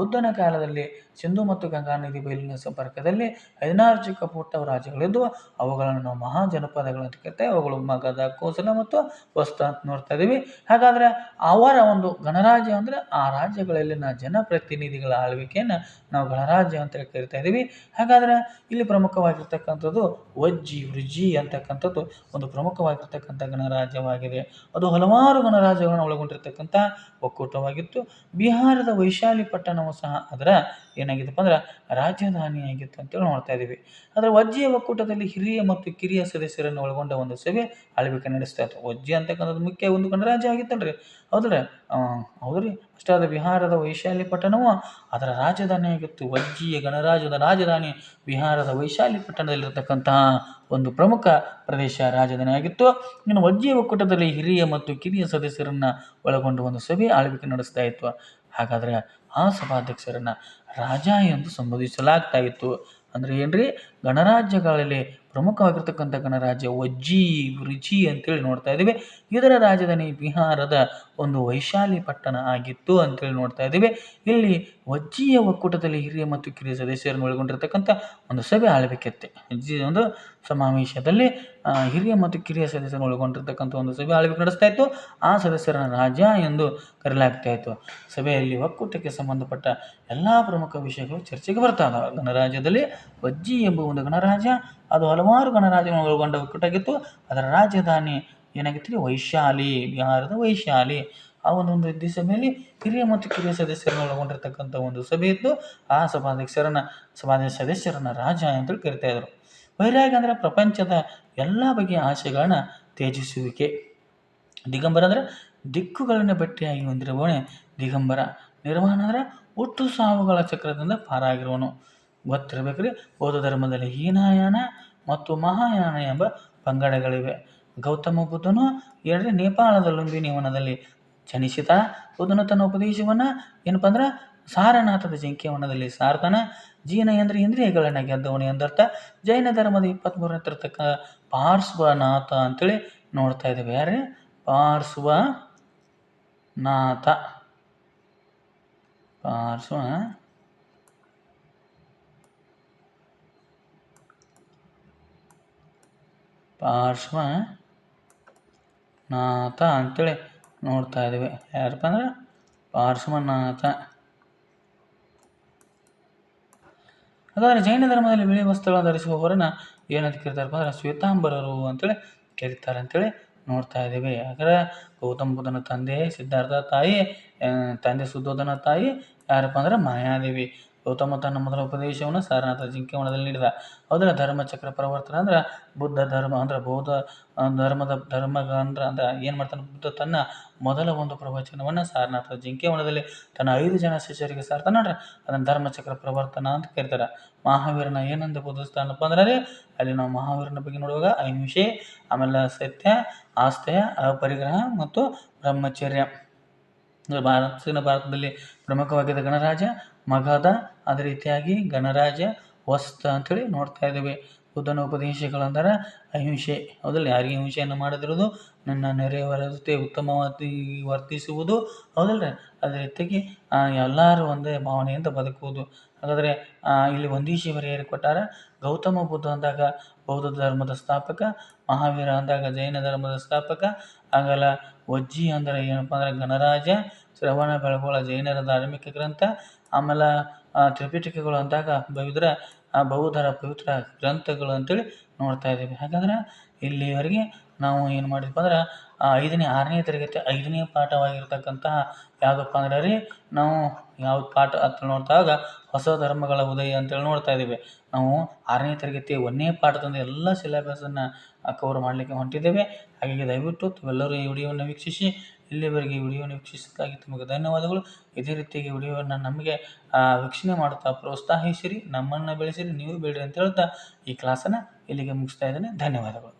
ಬುದ್ಧನ ಕಾಲದಲ್ಲಿ ಸಿಂಧು ಮತ್ತು ಗಂಗಾ ನದಿ ಬಯಲಿನ ಸಂಪರ್ಕದಲ್ಲಿ ಹದಿನಾರು ಚಿಕ್ಕ ಪುಟ್ಟ ರಾಜ್ಯಗಳಿದ್ದು ಅವುಗಳನ್ನು ನಾವು ಮಹಾ ಜನಪದಗಳು ಅಂತ ಕರಿತೇವೆ. ಅವುಗಳು ಮಗಧ, ಕೋಸಲ ಮತ್ತು ವಸ್ತ ಅಂತ ನೋಡ್ತಾ ಇದ್ದೀವಿ ಹಾಗಾದರೆ ಅವರ ಒಂದು ಗಣರಾಜ್ಯ ಅಂದರೆ ಆ ರಾಜ್ಯಗಳಲ್ಲಿನ ಜನಪ್ರತಿನಿಧಿಗಳ ಆಳ್ವಿಕೆಯನ್ನು ನಾವು ಗಣರಾಜ್ಯ ಅಂತ ಕರಿತಾ ಇದ್ದೀವಿ ಹಾಗಾದರೆ ಇಲ್ಲಿ ಪ್ರಮುಖವಾಗಿರ್ತಕ್ಕಂಥದ್ದು ವಜ್ಜಿ, ವೃಜ್ಜಿ ಅಂತಕ್ಕಂಥದ್ದು ಒಂದು ಪ್ರಮುಖವಾಗಿರ್ತಕ್ಕಂಥ ಗಣರಾಜ್ಯವಾಗಿದೆ. ಅದು ಹಲವಾರು ಗಣರಾಜ್ಯಗಳನ್ನು ಒಳಗೊಂಡಿರ್ತಕ್ಕಂಥ ಒಕ್ಕೂಟವಾಗಿತ್ತು. ಬಿಹಾರದ ವೈಶಾಲಿ ಪಟ್ಟಣವು ಸಹ ಅದರ ಏನಾಗಿತ್ತಪ್ಪ ಅಂದ್ರೆ ರಾಜಧಾನಿಯಾಗಿತ್ತು ಅಂತೇಳಿ ನೋಡ್ತಾ ಇದ್ದೀವಿ. ಆದರೆ ವಜ್ಜಿಯ ಒಕ್ಕೂಟದಲ್ಲಿ ಹಿರಿಯ ಮತ್ತು ಕಿರಿಯ ಸದಸ್ಯರನ್ನು ಒಳಗೊಂಡ ಒಂದು ಸಭೆ ಆಳ್ವಿಕೆ ನಡೆಸ್ತಾ ಇತ್ತು. ವಜ್ಜಿ ಅಂತಕ್ಕಂಥದ್ದು ಮುಖ್ಯ ಒಂದು ಗಣರಾಜ್ಯ ಆಗಿತ್ತಲ್ರಿ. ಹೌದ್ರಿ? ಹೌದ್ರಿ. ಅಷ್ಟಾದ ಬಿಹಾರದ ವೈಶಾಲಿ ಪಟ್ಟಣವು ಅದರ ರಾಜಧಾನಿಯಾಗಿತ್ತು. ವಜ್ಜಿಯ ಗಣರಾಜ್ಯದ ರಾಜಧಾನಿ ಬಿಹಾರದ ವೈಶಾಲಿ ಪಟ್ಟಣದಲ್ಲಿರತಕ್ಕಂತಹ ಒಂದು ಪ್ರಮುಖ ಪ್ರದೇಶ ರಾಜಧಾನಿಯಾಗಿತ್ತು. ಇನ್ನು ವಜ್ಜಿಯ ಒಕ್ಕೂಟದಲ್ಲಿ ಹಿರಿಯ ಮತ್ತು ಕಿರಿಯ ಸದಸ್ಯರನ್ನು ಒಳಗೊಂಡ ಒಂದು ಸಭೆ ಆಳ್ವಿಕೆ ನಡೆಸ್ತಾ ಇತ್ತು. ಹಾಗಾದರೆ ಆ ಸಭಾಧ್ಯಕ್ಷರನ್ನು ರಾಜ ಎಂದು ಸಂಬೋಧಿಸಲಾಗ್ತಾ ಇತ್ತು ಏನು ಏನ್ರಿ? ಗಣರಾಜ್ಯಗಳಲ್ಲಿ ಪ್ರಮುಖವಾಗಿರ್ತಕ್ಕಂಥ ಗಣರಾಜ್ಯ ವಜ್ಜಿ ರುಚಿ ಅಂತೇಳಿ ನೋಡ್ತಾ ಇದ್ದೀವಿ. ಇದರ ರಾಜಧಾನಿ ಬಿಹಾರದ ಒಂದು ವೈಶಾಲಿ ಪಟ್ಟಣ ಆಗಿತ್ತು ಅಂತೇಳಿ ನೋಡ್ತಾ ಇದ್ದೀವಿ. ಇಲ್ಲಿ ವಜ್ಜಿಯ ಒಕ್ಕೂಟದಲ್ಲಿ ಹಿರಿಯ ಮತ್ತು ಕಿರಿಯ ಸದಸ್ಯರನ್ನು ಒಳಗೊಂಡಿರ್ತಕ್ಕಂಥ ಒಂದು ಸಭೆ ಆಳ್ವಿಕೆತ್ತೆ ಒಂದು ಸಮಾವೇಶದಲ್ಲಿ ಹಿರಿಯ ಮತ್ತು ಕಿರಿಯ ಸದಸ್ಯರನ್ನು ಒಳಗೊಂಡಿರ್ತಕ್ಕಂಥ ಒಂದು ಸಭೆ ಆಳ್ವಿಕೆ ನಡೆಸ್ತಾ ಇತ್ತು. ಆ ಸದಸ್ಯರನ್ನು ರಾಜ ಎಂದು ಕರೆಯಲಾಗ್ತಾ ಇತ್ತು. ಸಭೆಯಲ್ಲಿ ಒಕ್ಕೂಟಕ್ಕೆ ಸಂಬಂಧಪಟ್ಟ ಎಲ್ಲ ಪ್ರಮುಖ ವಿಷಯಗಳು ಚರ್ಚೆಗೆ ಬರ್ತಾ ಗಣರಾಜ್ಯದಲ್ಲಿ ವಜ್ಜಿ ಎಂಬ ಒಂದು ಗಣರಾಜ್ಯ, ಅದು ಹಲವಾರು ಗಣರಾಜ್ಯಗಳನ್ನು ಒಳಗೊಂಡ ಒಕ್ಕೂಟಾಗಿತ್ತು. ಅದರ ರಾಜಧಾನಿ ಏನಾಗಿತ್ತು? ವೈಶಾಲಿ, ಬಿಹಾರದ ವೈಶಾಲಿ. ಆ ಒಂದು ಇದ್ದ ಸಭೆಯಲ್ಲಿ ಹಿರಿಯ ಮತ್ತು ಕಿರಿಯ ಸದಸ್ಯರನ್ನು ಒಳಗೊಂಡಿರ್ತಕ್ಕಂಥ ಒಂದು ಸಭೆ ಇತ್ತು. ಆ ಸಭಾಧ್ಯಕ್ಷರನ್ನ ಸಭಾದ ಸದಸ್ಯರನ್ನ ರಾಜ ಅಂತೇಳಿ ಕರಿತಾ ಇದ್ರು. ವೈರಾಗ್ಯ ಅಂದರೆ ಪ್ರಪಂಚದ ಎಲ್ಲ ಬಗೆಯ ಆಶೆಗಳನ್ನ ತ್ಯಜಿಸುವಿಕೆ. ದಿಗಂಬರ ಅಂದರೆ ದಿಕ್ಕುಗಳನ್ನು ಭೇಟಿಯಾಗಿ ಹೊಂದಿರುವವನೇ ದಿಗಂಬರ. ನಿರ್ವಹಣ ಅಂದರೆ ಒಟ್ಟು ಸಾವುಗಳ ಚಕ್ರದಿಂದ ಪಾರಾಗಿರುವನು ಗೊತ್ತಿರಬೇಕ್ರಿ, ಬೌದ್ಧ ಧರ್ಮದಲ್ಲಿ ಹೀನಾಯಾನ ಮತ್ತು ಮಹಾಯಾನ ಎಂಬ ಪಂಗಡಗಳಿವೆ. ಗೌತಮ ಬುದ್ಧನು ಎರಡನೇ ನೇಪಾಳದ ಲುಂಬಿನಿ ವನದಲ್ಲಿ ಜನಿಸಿದ. ಬುದ್ಧನು ತನ್ನ ಉಪದೇಶವನ್ನು ಏನಪ್ಪ ಅಂದ್ರೆ ಸಾರನಾಥದ ಜಿಂಕೆವನದಲ್ಲಿ ಸಾರ್ತನ. ಜೀನ ಎಂದ್ರೆ ಇಂದ್ರಿಯಗಳನ್ನು ಗೆದ್ದವನು ಎಂದರ್ಥ. ಜೈನ ಧರ್ಮದ ಇಪ್ಪತ್ತ್ಮೂರನೇ ತರ್ತಕ್ಕ ಪಾರ್ಶ್ವನಾಥ ಅಂತೇಳಿ ನೋಡ್ತಾ ಇದ್ದೇವೆ. ಬೇರೆ ಪಾರ್ಶ್ವ ನಾಥ ಪಾರ್ಶ್ವ ಪಾರ್ಶ್ವನಾಥ ಅಂತೇಳಿ ನೋಡ್ತಾ ಇದ್ದೇವೆ. ಯಾರಪ್ಪ ಅಂದ್ರೆ? ಪಾರ್ಶ್ವನಾಥ. ಹಾಗಾದರೆ ಜೈನ ಧರ್ಮದಲ್ಲಿ ಬಿಳಿ ವಸ್ತ್ರಗಳನ್ನು ಧರಿಸುವವರನ್ನು ಏನಂತ ಕರೀತಾರಪ್ಪ ಅಂದ್ರೆ ಶ್ವೇತಾಂಬರರು ಅಂತೇಳಿ ಕರೀತಾರೆ ಅಂತೇಳಿ ನೋಡ್ತಾ ಇದ್ದೀವಿ. ಯಾಕಂದರೆ ಗೌತಮ ಬುದ್ಧನ ತಂದೆ, ಸಿದ್ಧಾರ್ಥ ತಾಯಿ ತಂದೆ ಸುದ್ದೋಧನ ತಾಯಿ, ಯಾರಪ್ಪ ಅಂದ್ರೆ ಮಾಯಾದೇವಿ. ಗೌತಮ ತನ್ನ ಮೊದಲ ಉಪದೇಶವನ್ನು ಸಾರನಾಥ ಜಿಂಕೆ ಜಿಂಕೆವನದಲ್ಲಿ ನೀಡಿದ. ಅದರ ಧರ್ಮಚಕ್ರ ಪ್ರವರ್ತನ ಅಂದ್ರೆ ಬುದ್ಧ ಧರ್ಮ, ಅಂದ್ರೆ ಬೌದ್ಧ ಧರ್ಮದ ಧರ್ಮ ಅಂದ್ರೆ ಅಂದ್ರೆ ಏನು ಮಾಡ್ತಾನೆ ಬುದ್ಧ ತನ್ನ ಮೊದಲ ಒಂದು ಪ್ರವಚನವನ್ನು ಸಾರನಾಥ ಜಿಂಕೆ ಜಿಂಕೆವನದಲ್ಲಿ ತನ್ನ ಐದು ಜನ ಶಿಷ್ಯರಿಗೆ ಸಾರ್ತಾನೆ. ನೋಡ್ರಿ ಅದನ್ನು ಧರ್ಮಚಕ್ರ ಪ್ರವರ್ತನ ಅಂತ ಕರೀತಾರೆ. ಮಹಾವೀರನ ಏನಂತ ಬೋಧಿಸ್ತಾನಪ್ಪ ಅಂದ್ರೆ ಅಲ್ಲಿ ನಾವು ಮಹಾವೀರನ ಬಗ್ಗೆ ನೋಡುವಾಗ ಅಹಿಂಸೆ, ಆಮೇಲೆ ಸತ್ಯ, ಆಸ್ಥೆಯ, ಅಪರಿಗ್ರಹ ಮತ್ತು ಬ್ರಹ್ಮಚರ್ಯ. ಅಂದ್ರೆ ಭಾರತ ಭಾರತದಲ್ಲಿ ಪ್ರಮುಖವಾಗಿದ್ದ ಗಣರಾಜ್ಯ, ಮಗಧ, ಅದೇ ರೀತಿಯಾಗಿ ಗಣರಾಜ್ಯ, ವಸ್ತ ಅಂಥೇಳಿ ನೋಡ್ತಾ ಇದ್ದೇವೆ. ಬುದ್ಧನ ಉಪದೇಶಗಳಂದರೆ ಅಹಿಂಸೆ. ಹೌದಲ್ಲ? ಯಾರಿಗೆ ಹಿಂಸೆಯನ್ನು ಮಾಡದಿರೋದು ನನ್ನ ನೆರೆಯವರ ಜೊತೆ ಉತ್ತಮವಾಗಿ ವರ್ತಿಸುವುದು. ಹೌದಲ್ಲ ಅದೇ ರೀತಿಯಾಗಿ ಎಲ್ಲರೂ ಒಂದೇ ಭಾವನೆಯಿಂದ ಬದುಕುವುದು. ಹಾಗಾದರೆ ಇಲ್ಲಿ ಒಂದೀಶಿ ಏರಿ ಕೊಟ್ಟಾರ? ಗೌತಮ ಬುದ್ಧ ಅಂದಾಗ ಬೌದ್ಧ ಧರ್ಮದ ಸ್ಥಾಪಕ, ಮಹಾವೀರ ಅಂದಾಗ ಜೈನ ಧರ್ಮದ ಸ್ಥಾಪಕ ಆಗಲ್ಲ ವಜ್ಜಿ ಅಂದರೆ ಏನಪ್ಪ ಅಂದ್ರೆ ಗಣರಾಜ ಶ್ರವಣ, ಬೆಳಗೊಳ, ಜೈನರ ಧಾರ್ಮಿಕ ಗ್ರಂಥ, ಆಮೇಲೆ ತ್ರಿಪಿಟಕಗಳು ಅಂದಾಗ ಬೈದ್ರ ಆ, ಬೌದ್ಧರ ಪವಿತ್ರ ಗ್ರಂಥಗಳು ಅಂತೇಳಿ ನೋಡ್ತಾ ಇದ್ದೀವಿ. ಹಾಗಾದ್ರೆ ಇಲ್ಲಿವರೆಗೆ ನಾವು ಏನು ಮಾಡಿದ್ವಿ ಅಂದ್ರೆ ಐದನೇ, ಆರನೇ ತರಗತಿ ಐದನೇ ಪಾಠವಾಗಿರ್ತಕ್ಕಂತಹ ಯಾವುದಪ್ಪ ಅಂದ್ರೆ ರೀ, ನಾವು ಯಾವ್ದು ಪಾಠ ಅಂತ ನೋಡಿದಾಗ ಹೊಸ ಧರ್ಮಗಳ ಉದಯ ಅಂತೇಳಿ ನೋಡ್ತಾ ಇದ್ದೀವಿ. ನಾವು ಆರನೇ ತರಗತಿ ಒಂದನೇ ಪಾಠದಿಂದ ಎಲ್ಲ ಸಿಲೆಬಸನ್ನು ಕವರ್ ಮಾಡಲಿಕ್ಕೆ ಹೊಂಟಿದ್ದೇವೆ. ಹಾಗಾಗಿ ದಯವಿಟ್ಟು ತಾವೆಲ್ಲರೂ ಈ ವಿಡಿಯೋವನ್ನು ವೀಕ್ಷಿಸಿ, ಇಲ್ಲಿವರೆಗೆ ಈ ವಿಡಿಯೋವನ್ನು ವೀಕ್ಷಿಸಿದ್ದಕ್ಕಾಗಿ ತಮಗೆ ಧನ್ಯವಾದಗಳು. ಇದೇ ರೀತಿಯಾಗಿ ವಿಡಿಯೋವನ್ನು ನಮಗೆ ವೀಕ್ಷಣೆ ಮಾಡುತ್ತಾ ಪ್ರೋತ್ಸಾಹಿಸಿರಿ. ನಮ್ಮನ್ನು ಬೆಳೆಸಿರಿ, ನೀವು ಬೇಡ್ರಿ ಅಂತ ಹೇಳ್ತಾ ಈ ಕ್ಲಾಸನ್ನು ಇಲ್ಲಿಗೆ ಮುಗಿಸ್ತಾ ಇದ್ದೇನೆ. ಧನ್ಯವಾದಗಳು.